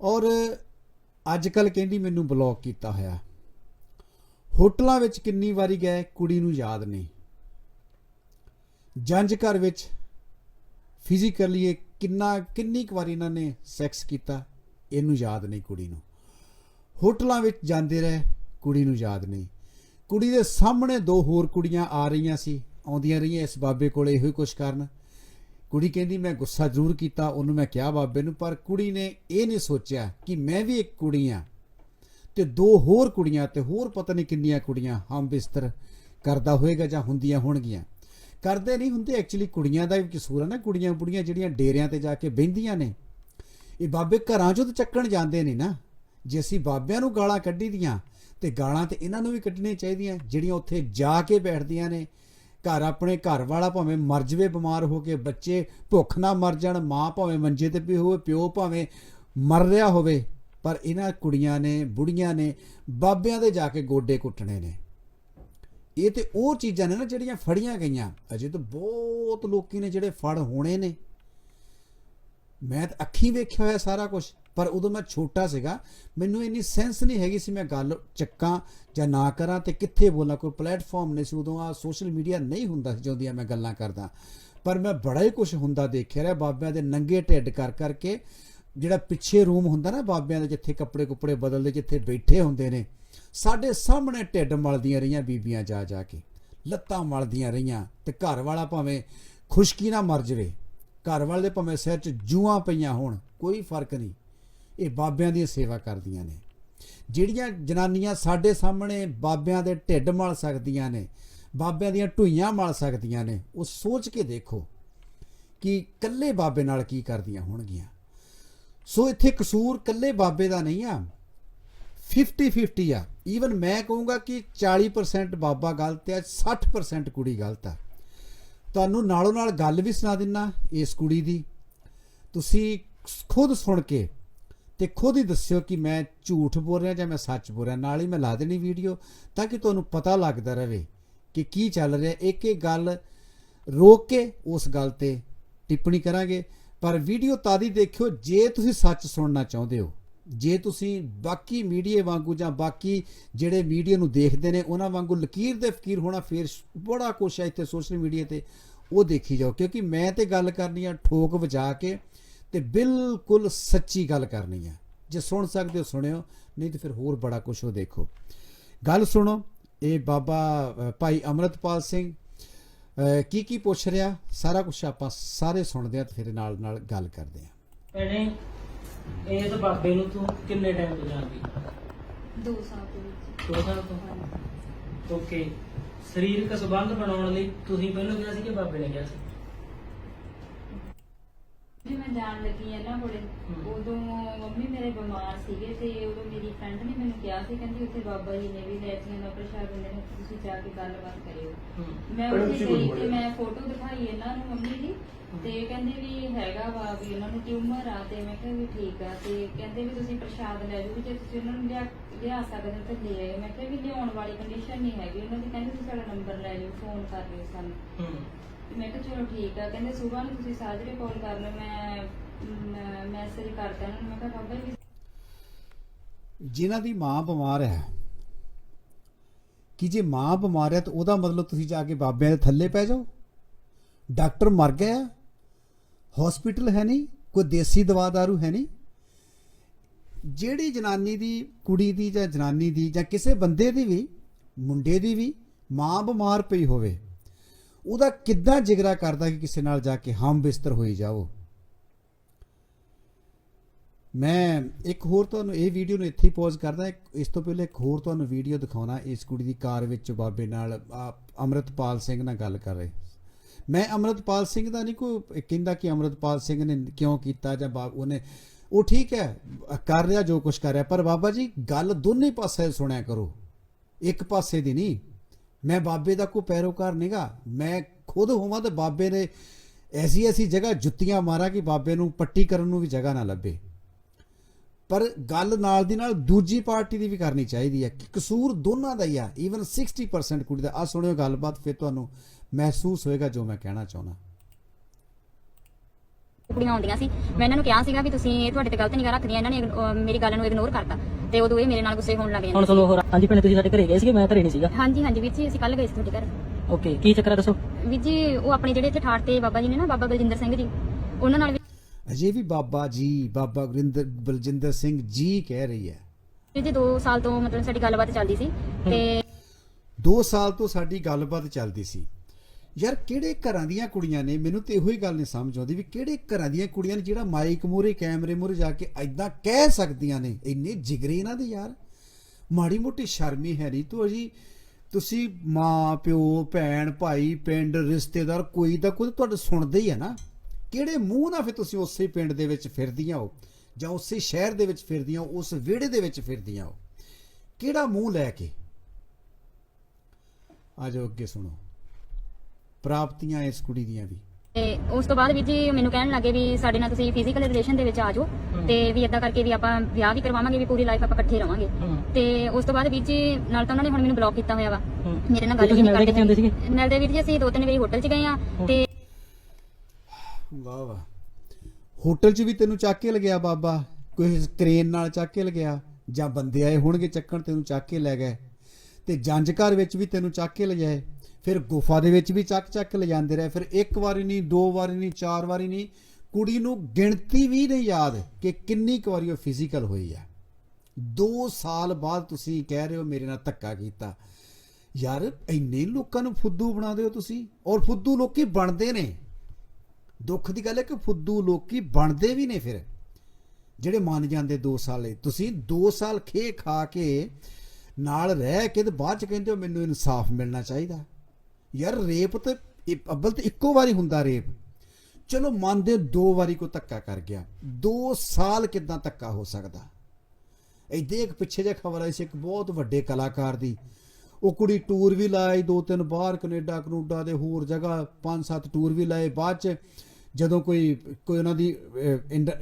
ਔਰ ਅੱਜ ਕੱਲ ਕਹਿੰਦੀ ਮੈਨੂੰ ਬਲੌਕ ਕੀਤਾ ਹੋਇਆ। ਹੋਟਲਾਂ ਵਿੱਚ ਕਿੰਨੀ ਵਾਰੀ ਗਏ, ਕੁੜੀ ਨੂੰ ਯਾਦ ਨਹੀਂ। ਜੰਜ ਘਰ ਵਿੱਚ ਫਿਜ਼ੀਕਲੀ ਇਹ ਕਿੰਨਾ, ਕਿੰਨੀ ਕੁ ਵਾਰੀ ਇਹਨਾਂ ਨੇ ਸੈਕਸ ਕੀਤਾ, ਇਹਨੂੰ ਯਾਦ ਨਹੀਂ ਕੁੜੀ ਨੂੰ। ਹੋਟਲਾਂ ਵਿੱਚ ਜਾਂਦੇ ਰਹੇ, ਕੁੜੀ ਨੂੰ ਯਾਦ ਨਹੀਂ। ਕੁੜੀ ਦੇ ਸਾਹਮਣੇ ਦੋ ਹੋਰ ਕੁੜੀਆਂ ਆ ਰਹੀਆਂ ਸੀ, ਆਉਂਦੀਆਂ ਰਹੀਆਂ ਇਸ ਬਾਬੇ ਕੋਲੇ ਇਹੋ ਹੀ ਕੁਛ ਕਰਨ। ਕੁੜੀ ਕਹਿੰਦੀ, ਮੈਂ ਗੁੱਸਾ ਜ਼ਰੂਰ ਕੀਤਾ, ਉਹਨੂੰ ਮੈਂ ਕਿਹਾ ਬਾਬੇ ਨੂੰ, ਪਰ ਕੁੜੀ ਨੇ ਇਹ ਨਹੀਂ ਸੋਚਿਆ ਕਿ ਮੈਂ ਵੀ ਇੱਕ ਕੁੜੀ ਆ ਤੇ ਦੋ ਹੋਰ ਕੁੜੀਆਂ ਤੇ ਹੋਰ ਪਤਾ ਨਹੀਂ ਕਿੰਨੀਆਂ ਕੁੜੀਆਂ ਹਮ ਬਿਸਤਰ ਕਰਦਾ ਹੋਏਗਾ ਜਾਂ ਹੁੰਦੀਆਂ ਹੋਣਗੀਆਂ। ਕਰਦੇ ਨਹੀਂ ਹੁੰਦੇ। ਐਕਚੁਅਲੀ ਕੁੜੀਆਂ ਦਾ ਵੀ ਕਸੂਰ ਹੈ ਨਾ। ਕੁੜੀਆਂ ਬੁੜੀਆਂ ਜਿਹੜੀਆਂ ਡੇਰਿਆਂ ਤੇ ਜਾ ਕੇ ਬਹਿੰਦੀਆਂ ਨੇ, ਇਹ ਬਾਬੇ ਘਰਾਂ ਚੋਂ ਤਾਂ ਚੱਕਣ ਜਾਂਦੇ ਨੇ ਨਾ। ਜੇ ਅਸੀਂ ਬਾਬਿਆਂ ਨੂੰ ਗਾਲਾਂ ਕੱਢੀ ਦੀਆਂ ਤੇ ਗਾਲਾਂ ਤੇ ਇਹਨਾਂ ਨੂੰ ਵੀ ਕੱਢਣੀਆਂ ਚਾਹੀਦੀਆਂ, ਜਿਹੜੀਆਂ ਉੱਥੇ ਜਾ ਕੇ ਬੈਠਦੀਆਂ ਨੇ। ਘਰ ਆਪਣੇ ਘਰ ਵਾਲਾ ਭਾਵੇਂ ਮਰ ਜਵੇ, ਬਿਮਾਰ ਹੋ ਕੇ ਬੱਚੇ ਭੁੱਖ ਨਾ ਮਰ ਜਾਣ, ਮਾਂ ਭਾਵੇਂ ਮੰਜੇ ਤੇ ਪਈ ਹੋਵੇ, ਪਿਓ ਭਾਵੇਂ ਮਰ ਰਿਹਾ ਹੋਵੇ, ਪਰ ਇਹਨਾਂ ਕੁੜੀਆਂ ਨੇ, ਬੁੜੀਆਂ ਨੇ ਬਾਬਿਆਂ ਦੇ ਜਾ ਕੇ ਗੋਡੇ ਕੁੱਟਣੇ ਨੇ। ਇਹ ਤੇ ਉਹ ਚੀਜ਼ਾਂ ਨੇ ਨਾ ਜਿਹੜੀਆਂ ਫੜੀਆਂ ਗਈਆਂ। ਅਜੇ ਤਾਂ ਬਹੁਤ ਲੋਕੀ ਨੇ ਜਿਹੜੇ ਫੜ ਹੋਣੇ ਨੇ। ਮੈਂ ਤਾਂ ਅੱਖੀਂ ਵੇਖਿਆ ਹੋਇਆ ਸਾਰਾ ਕੁਝ ਪਰ ਉਦੋਂ ਮੈਂ ਛੋਟਾ ਸੀਗਾ, ਮੈਨੂੰ ਇੰਨੀ ਸੈਂਸ ਨਹੀਂ ਹੈਗੀ ਸੀ ਮੈਂ ਗੱਲ ਚੱਕਾਂ ਜਾਂ ਨਾ ਕਰਾਂ ਤੇ ਕਿੱਥੇ ਬੋਲਾਂ। ਕੋਈ ਪਲੇਟਫਾਰਮ ਨਹੀਂ ਸੀ ਉਦੋਂ ਆ ਸੋਸ਼ਲ ਮੀਡੀਆ ਨਹੀਂ ਹੁੰਦਾ ਸੀ ਜਿਹਦੀਆਂ ਮੈਂ ਗੱਲਾਂ ਕਰਦਾ। ਪਰ ਮੈਂ ਬੜਾ ਹੀ ਕੁਝ ਹੁੰਦਾ ਦੇਖਿਆ ਰਿਹਾ ਬਾਬਿਆਂ ਦੇ ਨੰਗੇ ਢਿੱਡ ਕਰ ਕਰਕੇ। ਜਿਹੜਾ ਪਿੱਛੇ ਰੂਮ ਹੁੰਦਾ ਨਾ ਬਾਬਿਆਂ ਦੇ ਜਿੱਥੇ ਕੱਪੜੇ ਕੁੱਪੜੇ ਬਦਲਦੇ, ਜਿੱਥੇ ਬੈਠੇ ਹੁੰਦੇ ਨੇ। ਸਾਡੇ ਸਾਹਮਣੇ ਢਿੱਡ ਮਲਦੀਆਂ ਰਹੀਆਂ ਬੀਬੀਆਂ ਜਾ ਜਾ ਕੇ। ਲੱਤਾਂ ਮਲਦੀਆਂ ਰਹੀਆਂ ਤੇ ਘਰ ਵਾਲਾ ਭਾਵੇਂ ਖੁਸ਼ਕੀ ਨਾ ਮਰ ਜਵੇ, ਘਰ ਵਾਲੇ ਦੇ ਭਾਵੇਂ ਸਿਰ 'ਚ ਜੂਆਂ ਪਈਆਂ ਹੋਣ, ਕੋਈ ਫ਼ਰਕ ਨਹੀਂ। ਇਹ ਬਾਬਿਆਂ ਦੀ ਸੇਵਾ ਕਰਦੀਆਂ ਨੇ। ਜਿਹੜੀਆਂ ਜਨਾਨੀਆਂ ਸਾਡੇ ਸਾਹਮਣੇ ਬਾਬਿਆਂ ਦੇ ਢਿੱਡ ਮਲ ਸਕਦੀਆਂ ਨੇ, ਬਾਬਿਆਂ ਦੀਆਂ ਢੂਈਆਂ ਮਲ ਸਕਦੀਆਂ ਨੇ, ਉਹ ਸੋਚ ਕੇ ਦੇਖੋ ਕਿ ਕੱਲੇ ਬਾਬੇ ਨਾਲ ਕੀ ਕਰਦੀਆਂ ਹੋਣਗੀਆਂ। ਸੋ ਇੱਥੇ ਕਸੂਰ ਕੱਲੇ ਬਾਬੇ ਦਾ ਨਹੀਂ ਆ 50 50 ਆ। ਈਵਨ ਮੈਂ ਕਹੂੰਗਾ ਕਿ 40% ਬਾਬਾ ਗਲਤ ਆ 60% ਕੁੜੀ ਗਲਤ ਆ। ਤੁਹਾਨੂੰ ਨਾਲੋਂ ਨਾਲ ਗੱਲ ਵੀ ਸੁਣਾ ਦਿੰਨਾ ਇਸ ਕੁੜੀ ਦੀ। ਤੁਸੀਂ ਖੁਦ ਸੁਣ ਕੇ ਤੇ ਖੁਦ ਹੀ ਦੱਸਿਓ ਕਿ ਮੈਂ ਝੂਠ ਬੋਲ ਰਿਹਾ ਜਾਂ ਮੈਂ ਸੱਚ ਬੋਲ ਰਿਹਾ। ਨਾਲ ਹੀ ਮੈਂ ਲਾ ਦੇਣੀ ਵੀਡੀਓ ਤਾਂ ਕਿ ਤੁਹਾਨੂੰ ਪਤਾ ਲੱਗਦਾ ਰਹੇ ਕਿ ਕੀ ਚੱਲ ਰਿਹਾ। ਇੱਕ ਇੱਕ ਗੱਲ ਰੋਕ ਕੇ ਉਸ ਗੱਲ ਤੇ ਟਿੱਪਣੀ ਕਰਾਂਗੇ। ਪਰ ਵੀਡੀਓ ਤਾਦੀ ਦੇਖਿਓ ਜੇ ਤੁਸੀਂ ਸੱਚ ਸੁਣਨਾ ਚਾਹੁੰਦੇ ਹੋ। ਜੇ ਤੁਸੀਂ ਬਾਕੀ ਮੀਡੀਆ ਵਾਂਗੂ ਜਾਂ ਬਾਕੀ ਜਿਹੜੇ ਮੀਡੀਆ ਨੂੰ ਦੇਖਦੇ ਨੇ, ਉਹਨਾਂ ਵਾਂਗੂ ਲਕੀਰ ਦੇ ਫਕੀਰ ਹੋਣਾ ਫੇਰ ਬੜਾ ਕੁਛ ਹੈ ਇੱਥੇ ਸੋਸ਼ਲ ਮੀਡੀਆ ਤੇ। ਉਹ ਦੇਖੀ ਜਾਓ, ਕਿਉਂਕਿ ਮੈਂ ਤੇ ਗੱਲ ਕਰਨੀ ਆ ਠੋਕ ਵਜਾ ਕੇ ਤੇ ਬਿਲਕੁਲ ਸੱਚੀ ਗੱਲ ਕਰਨੀ ਆ। ਜੇ ਸੁਣ ਸਕਦੇ ਹੋ, ਸੁਣਿਓ, ਨਹੀਂ ਤੇ ਫਿਰ ਹੋਰ ਬੜਾ ਕੁਛ ਉਹ ਦੇਖੋ। ਗੱਲ ਸੁਣੋ, ਇਹ ਬਾਬਾ ਭਾਈ ਅਮਰਤਪਾਲ ਸਿੰਘ ਕੀ ਕੀ ਪੁੱਛ ਰਿਹਾ? ਸਾਰਾ ਕੁਝ ਆਪਾਂ ਸਾਰੇ ਸੁਣਦੇ ਆ ਤੇ ਫਿਰ ਨਾਲ ਨਾਲ ਗੱਲ ਕਰਦੇ ਆ। ਭੈਣੇ ਇਹ ਤਾਂ ਬਾਬੇ ਨੂੰ ਤੂੰ ਕਿੰਨੇ ਟਾਈਮ ਤੋਂ ਜਾਣਦੀ? ਦੋ ਸਾਲ ਦੇ ਵਿੱਚ। ਦੋ ਸਾਲ ਤੋਂ? ਓਕੇ ਸਰੀਰਕ ਸੰਬੰਧ ਬਣਾਉਣ ਲਈ ਤੁਸੀਂ ਪਹਿਲਾਂ ਕਿਹਾ ਸੀ ਕਿ ਬਾਬੇ ਨੇ ਕਿਹਾ ਸੀ? ਜੀ ਮੈਂ ਜਾਣ ਲੱਗੀ ਆ ਨਾ ਕੋਲੇ। ਉਦੋਂ ਮੰਮੀ ਮੇਰੇ ਬਿਮਾਰ ਸੀਗੇ ਤੇ ਉਦੋਂ ਮੇਰੀ ਫਰੈਂਡ ਨੇ ਮੈਨੂੰ ਕਿਹਾ ਸੀ ਕਹਿੰਦੀ ਉੱਥੇ ਬਾਬਾ ਜੀ ਨੇ ਵੀ ਲੈਤੀਆਂ ਦਾ ਪ੍ਰਸ਼ਾਦ ਦਿੰਦੇ ਨੇ ਤੁਸੀਂ ਜਾ ਕੇ ਗੱਲਬਾਤ ਕਰਿਓ। ਮੈਂ ਉੱਥੇ ਗਈ ਤੇ ਮੈਂ ਫੋਟੋ ਦਿਖਾਈ ਇਹਨਾਂ ਨੂੰ ਮੰਮੀ ਦੀ ਤੇ ਕਹਿੰਦੇ ਵੀ ਹੈਗਾ ਵਾ ਵੀ ਉਹਨਾਂ ਨੂੰ ਟਿਊਮਰ ਆ ਤੇ ਮੈਂ ਕਿਹਾ ਵੀ ਠੀਕ ਆ ਤੇ ਕਹਿੰਦੇ ਵੀ ਤੁਸੀਂ ਪ੍ਰਸ਼ਾਦ ਲੈ ਜਾਓ ਜੇ ਤੁਸੀਂ ਉਹਨਾਂ ਨੂੰ ਲਿਆ ਲਿਆ ਸਕਦੇ ਹੋ ਤਾਂ ਲੈ ਆਇਓ। ਮੈਂ ਕਿਹਾ ਵੀ ਲਿਆਉਣ ਵਾਲੀ ਕੰਡੀਸ਼ਨ ਨਹੀਂ ਹੈਗੀ। ਉਹਨਾਂ ਦੀ ਕਹਿੰਦੇ ਤੁਸੀਂ ਸਾਡਾ ਨੰਬਰ ਲੈ ਜਾਓ ਫੋਨ ਕਰ ਲਿਓ ਸਾਨੂੰ। ਹੂੰ। ਤੇ ਮੈਂ ਕਿਹਾ ਚਲੋ ਠੀਕ ਆ। ਕਹਿੰਦੇ ਸਵੇਰ ਨੂੰ ਤੁਸੀਂ ਸਾਜਰੇ ਕਾਲ ਕਰ ਲਓ, ਮੈਂ ਮੈਸੇਜ ਕਰਦਾ ਉਹਨਾਂ ਨੂੰ। ਮੈਂ ਕਿਹਾ ਬਾਬਾ ਜੀ, ਜਿਨ੍ਹਾਂ ਦੀ ਮਾਂ ਬਿਮਾਰ ਹੈ, ਕਿ ਜੇ ਮਾਂ ਬਿਮਾਰ ਹੈ ਤਾਂ ਉਹਦਾ ਮਤਲਬ ਤੁਸੀਂ ਜਾ ਕੇ ਬਾਬਿਆਂ ਦੇ ਥੱਲੇ ਪੈ ਜਾਓ। ਡਾਕਟਰ ਮਰ ਗਿਆ। ਹਸਪੀਟਲ ਹੈ ਨਹੀਂ, ਕੋਈ ਦੇਸੀ ਦਵਾ ਦਾਰੂ ਹੈ ਨਹੀਂ। ਜਿਹੜੀ ਜਨਾਨੀ ਦੀ, ਕੁੜੀ ਦੀ ਜਾਂ ਜਨਾਨੀ ਦੀ ਜਾਂ ਕਿਸੇ ਬੰਦੇ ਦੀ ਵੀ, ਮੁੰਡੇ ਦੀ ਵੀ ਮਾਂ ਬਿਮਾਰ ਪਈ ਹੋਵੇ ਉਹਦਾ ਕਿੱਦਾਂ ਜਿਗਰਾ ਕਰਦਾ ਕਿ ਕਿਸੇ ਨਾਲ ਜਾ ਕੇ ਹਮ ਬਿਸਤਰ ਹੋਈ ਜਾਓ ਮੈਂ ਇੱਕ ਹੋਰ ਤੁਹਾਨੂੰ ਇਹ ਵੀਡੀਓ ਨੂੰ ਇੱਥੇ ਹੀ ਪੌਜ਼ ਕਰਦਾ ਇਸ ਤੋਂ ਪਹਿਲੇ ਇੱਕ ਹੋਰ ਤੁਹਾਨੂੰ ਵੀਡੀਓ ਦਿਖਾਉਣਾ ਇਸ ਕੁੜੀ ਦੀ ਕਾਰ ਵਿੱਚ ਬਾਬੇ ਨਾਲ ਆ, ਅੰਮ੍ਰਿਤਪਾਲ ਸਿੰਘ ਨਾਲ ਗੱਲ ਕਰ ਰਹੇ। ਮੈਂ ਅੰਮ੍ਰਿਤਪਾਲ ਸਿੰਘ ਦਾ ਨਹੀਂ ਕੋਈ ਕਹਿੰਦਾ ਕਿ ਅੰਮ੍ਰਿਤਪਾਲ ਸਿੰਘ ਨੇ ਕਿਉਂ ਕੀਤਾ ਜਾਂ ਬਾ- ਉਹਨੇ ਉਹ ਠੀਕ ਹੈ ਕਰ ਰਿਹਾ ਜੋ ਕੁਝ ਕਰ ਰਿਹਾ ਪਰ ਬਾਬਾ ਜੀ ਗੱਲ ਦੋਨੇ ਪਾਸੇ ਸੁਣਿਆ ਕਰੋ। ਇੱਕ ਪਾਸੇ ਦੀ ਨਹੀਂ। ਮੈਂ ਬਾਬੇ ਦਾ ਕੋਈ ਪੈਰੋਕਾਰ ਨਹੀਂਗਾ ਮੈਂ ਖੁਦ ਹੋਵਾਂ ਤੇ ਬਾਬੇ ਨੇ ਐਸੀ ਐਸੀ ਜਗ੍ਹਾ ਜੁੱਤੀਆਂ ਮਾਰਾਂ ਕਿ ਬਾਬੇ ਨੂੰ ਪੱਟੀ ਕਰਨ ਨੂੰ ਵੀ ਜਗ੍ਹਾ ਨਾ ਲੱਭੇ। ਪਰ ਗੱਲ ਨਾਲ ਦੀ ਨਾਲ ਦੂਜੀ ਪਾਰਟੀ ਦੀ ਵੀ ਕਰਨੀ ਚਾਹੀਦੀ ਹੈ ਕਿ ਕਸੂਰ ਦੋਨਾਂ ਦਾ ਹੀ ਆ। ਈਵਨ 60% ਕੁੜੀ ਦਾ। ਆ ਸੁਣਿਓ ਗੱਲਬਾਤ, ਫਿਰ ਤੁਹਾਨੂੰ ਮਹਿਸੂਸ ਹੋਏਗਾ ਜੋ ਮੈਂ ਕਹਿਣਾ ਚਾਹੁੰਦਾ। ਕੁੜੀਆਂ ਆਉਂਦੀਆਂ ਸੀ। ਮੈਂ ਇਹਨਾਂ ਨੂੰ ਕਿਹਾ ਸੀਗਾ ਵੀ ਤੁਸੀਂ ਇਹ ਤੁਹਾਡੇ ਤੇ ਗਲਤ ਨਿਗਾਹ ਰੱਖਦੀਆਂ। ਇਹਨਾਂ ਨੇ ਇਗਨ- ਅਹ ਮੇਰੀ ਗੱਲ ਨੂੰ ਇਗਨੋਰ ਕਰਤਾ। ਤੇ ਉਦੋਂ ਇਹ ਮੇਰੇ ਨਾਲ ਗੁੱਸੇ ਹੋਣ ਲੱਗ ਹੁਣ ਜਾਂਦੇ ਤੁਹਾਨੂੰ ਹੋਰ ਹਾਂਜੀ ਭੈਣੇ ਤੁਸੀਂ ਸਾਡੇ ਘਰੇ ਗਏ ਸੀਗੇ ਮੈਂ ਘਰੇ ਨਹੀਂ ਸੀਗਾ। ਹਾਂਜੀ ਹਾਂਜੀ ਵੀਰ ਜੀ ਅਸੀਂ ਕੱਲ ਗਏ ਸੀ ਤੁਹਾਡੇ ਘਰ। ਓਕੇ ਕੀ ਚੱਕਰ ਆ ਦੱਸੋ? ਵੀਰ ਜੀ ਉਹ ਆਪਣੇ ਜਿਹੜੇ ਇੱਥੇ ਠਾਠ ਤੇ ਬਾਬਾ ਜੀ ਨੇ ਨਾ ਬਾਬਾ ਬਲਜਿੰਦਰ ਸਿੰਘ ਜੀ ਉਹਨਾਂ ਨਾਲ ਵੀ ਅਜੇ ਵੀ ਬਾਬਾ ਜੀ ਬਾਬਾ ਗੁਰਿੰਦਰ ਬਲਜਿੰਦਰ ਸਿੰਘ ਜੀ ਕਹਿ ਰਹੀ ਹੈ। ਵੀਰ ਜੀ 2 ਸਾਲ ਤੋਂ ਮਤਲਬ ਸਾਡੀ ਗੱਲਬਾਤ ਚੱਲਦੀ ਸੀ ਤੇ 2 ਸਾਲ ਤੋਂ ਸਾਡੀ ਗੱਲਬਾਤ ਚੱਲਦੀ ਸੀ। ਯਾਰ ਕਿਹੜੇ ਘਰਾਂ ਦੀਆਂ ਕੁੜੀਆਂ ਨੇ? ਮੈਨੂੰ ਤੇ ਇਹੋ ਹੀ ਗੱਲ ਨਹੀਂ ਸਮਝ ਆਉਂਦੀ ਵੀ ਕਿਹੜੇ ਘਰਾਂ ਦੀਆਂ ਕੁੜੀਆਂ ਨੇ ਜਿਹੜਾ ਮਾਈਕ ਮੂਹਰੇ, ਕੈਮਰੇ ਮੂਹਰੇ ਜਾ ਕੇ ਐਦਾਂ ਕਹਿ ਸਕਦੀਆਂ ਨੇ? ਇੰਨੇ ਜਿਗਰੇ ਇਹਨਾਂ ਦੇ ਯਾਰ। ਮਾੜੀ ਮੋਟੀ ਸ਼ਰਮੀ ਹੈ ਨਹੀਂ ਤੂੰ ਜੀ ਤੁਸੀਂ ਮਾਂ, ਪਿਓ, ਭੈਣ, ਭਾਈ, ਪਿੰਡ, ਰਿਸ਼ਤੇਦਾਰ, ਕੋਈ ਤਾਂ ਕੋਈ ਤੁਹਾਡੇ ਸੁਣਦੇ ਹੀ ਹੈ ਨਾ। ਕਿਹੜੇ ਮੂੰਹ ਨਾਲ ਫਿਰ ਤੁਸੀਂ ਉਸੇ ਪਿੰਡ ਦੇ ਵਿੱਚ ਫਿਰਦੀਆਂ ਹੋ? ਜਾਂ ਉਸੇ ਸ਼ਹਿਰ ਦੇ ਵਿੱਚ ਫਿਰਦੀਆਂ ਹੋ? ਉਸ ਵਿਹੜੇ ਦੇ ਵਿੱਚ ਫਿਰਦੀਆਂ ਹੋ? ਕਿਹੜਾ ਮੂੰਹ ਲੈ ਕੇ? ਆਜੋ ਅੱਗੇ ਸੁਣੋ। ਪ੍ਰਾਪਤੀਆਂ ਇਸ ਕੁੜੀ ਦੀਆਂ ਵੀ। ਤੇ ਉਸ ਤੋਂ ਬਾਅਦ ਵੀਰ ਜੀ ਮੈਨੂੰ ਕਹਿਣ ਲੱਗੇ ਵੀ ਸਾਡੇ ਨਾਲ ਤੁਸੀਂ ਫਿਜ਼ੀਕਲ ਰਿਲੇਸ਼ਨ ਦੇ ਵਿੱਚ ਆ ਜਾਓ ਤੇ ਵੀ ਇਦਾਂ ਕਰਕੇ ਵੀ ਆਪਾਂ ਵਿਆਹ ਵੀ ਕਰਵਾਵਾਂਗੇ ਵੀ ਪੂਰੀ ਲਾਈਫ ਆਪਾਂ ਇਕੱਠੇ ਰਵਾਂਗੇ। ਤੇ ਉਸ ਤੋਂ ਬਾਅਦ ਵੀਰ ਜੀ ਨਾਲ ਤਾਂ ਉਹਨਾਂ ਨੇ ਹੁਣ ਮੈਨੂੰ ਬਲੌਕ ਕੀਤਾ ਹੋਇਆ ਵਾ। ਮੇਰੇ ਨਾਲ ਗੱਲ ਵੀ ਨਹੀਂ ਮਿਲਦੇ ਕਿੱਥੇ ਹੁੰਦੇ ਕਰਦੇ ਸੀਗੇ? ਮਿਲਦੇ ਵੀਰ ਜੀ ਅਸੀਂ ਦੋ ਤਿੰਨ ਵਾਰੀ ਹੋਟਲ 'ਚ ਗਏ ਆ ਤੇ ਵਾਹ ਵਾਹ। ਹੋਟਲ 'ਚ ਵੀ ਤੈਨੂੰ ਚੱਕ ਕੇ ਲਗਿਆ ਬਾਬਾ? ਕੋਈ ਕ੍ਰੇਨ ਨਾਲ ਚੱਕ ਕੇ ਲਗਿਆ ਜਾਂ ਬੰਦੇ ਆਏ ਹੋਣਗੇ ਚੱਕਣ ਤੈਨੂੰ ਚੱਕ ਕੇ ਲੈ ਗਏ? ਤੇ ਜੰਜ ਘਰ ਵਿੱਚ ਵੀ ਤੈਨੂੰ ਚੱਕ ਕੇ ਲਿਜਾਏ? ਫਿਰ ਗੁਫਾ ਦੇ ਵਿੱਚ ਵੀ ਚੱਕ ਚੱਕ ਕੇ ਲਿਜਾਂਦੇ ਰਹੇ। ਫਿਰ ਇੱਕ ਵਾਰੀ ਨਹੀਂ, ਦੋ ਵਾਰੀ ਨਹੀਂ, ਚਾਰ ਵਾਰੀ ਨਹੀਂ। ਕੁੜੀ ਨੂੰ ਗਿਣਤੀ ਵੀ ਨਹੀਂ ਯਾਦ ਕਿ ਕਿੰਨੀ ਕੁ ਵਾਰੀ ਉਹ ਫਿਜ਼ੀਕਲ ਹੋਈ ਆ। 2 ਸਾਲ ਬਾਅਦ ਤੁਸੀਂ ਕਹਿ ਰਹੇ ਹੋ ਮੇਰੇ ਨਾਲ ਧੱਕਾ ਕੀਤਾ। ਯਾਰ, ਇੰਨੇ ਲੋਕਾਂ ਨੂੰ ਫੁੱਦੂ ਬਣਾ ਦਿਓ ਤੁਸੀਂ। ਔਰ ਫੁੱਦੂ ਲੋਕੀ ਬਣਦੇ ਨੇ। ਦੁੱਖ ਦੀ ਗੱਲ ਹੈ ਕਿ ਫੁੱਦੂ ਲੋਕੀ ਬਣਦੇ ਵੀ ਨੇ ਫਿਰ। ਜਿਹੜੇ ਮੰਨ ਜਾਂਦੇ 2 ਸਾਲੇ। ਤੁਸੀਂ 2 ਸਾਲ ਖੇ ਖਾ ਕੇ ਨਾਲ ਰਹਿ ਕੇ ਤੇ ਬਾਅਦ ਚ ਕਹਿੰਦੇ ਹੋ ਮੈਨੂੰ ਇਨਸਾਫ ਮਿਲਣਾ ਚਾਹੀਦਾ। ਯਾਰ ਰੇਪ ਤੇ ਅੱਬਲ ਤੇ ਇੱਕੋ ਵਾਰੀ ਹੁੰਦਾ ਰੇਪ। ਚਲੋ ਮੰਨਦੇ ਦੋ ਵਾਰੀ ਕੋ ਧੱਕਾ ਕਰ ਗਿਆ। 2 ਸਾਲ ਕਿਦਾਂ ਧੱਕਾ ਹੋ ਸਕਦਾ? ਇੱਥੇ ਇੱਕ ਪਿੱਛੇ ਜੇ ਖਬਰ ਆਈ ਸੀ, ਇੱਕ ਬਹੁਤ ਵੱਡੇ ਕਲਾਕਾਰ ਦੀ। ਉਹ ਕੁੜੀ ਟੂਰ ਵੀ ਲਾਈ ਦੋ ਤਿੰਨ ਬਾਹਰ ਕੈਨੇਡਾ, ਕਨੂਡਾ ਦੇ ਹੋਰ ਜਗ੍ਹਾ ਪੰਜ ਸੱਤ ਟੂਰ ਵੀ ਲਾਏ। ਬਾਅਦ ਚ ਜਦੋਂ ਕੋਈ ਕੋਈ ਉਹਨਾਂ ਦੀ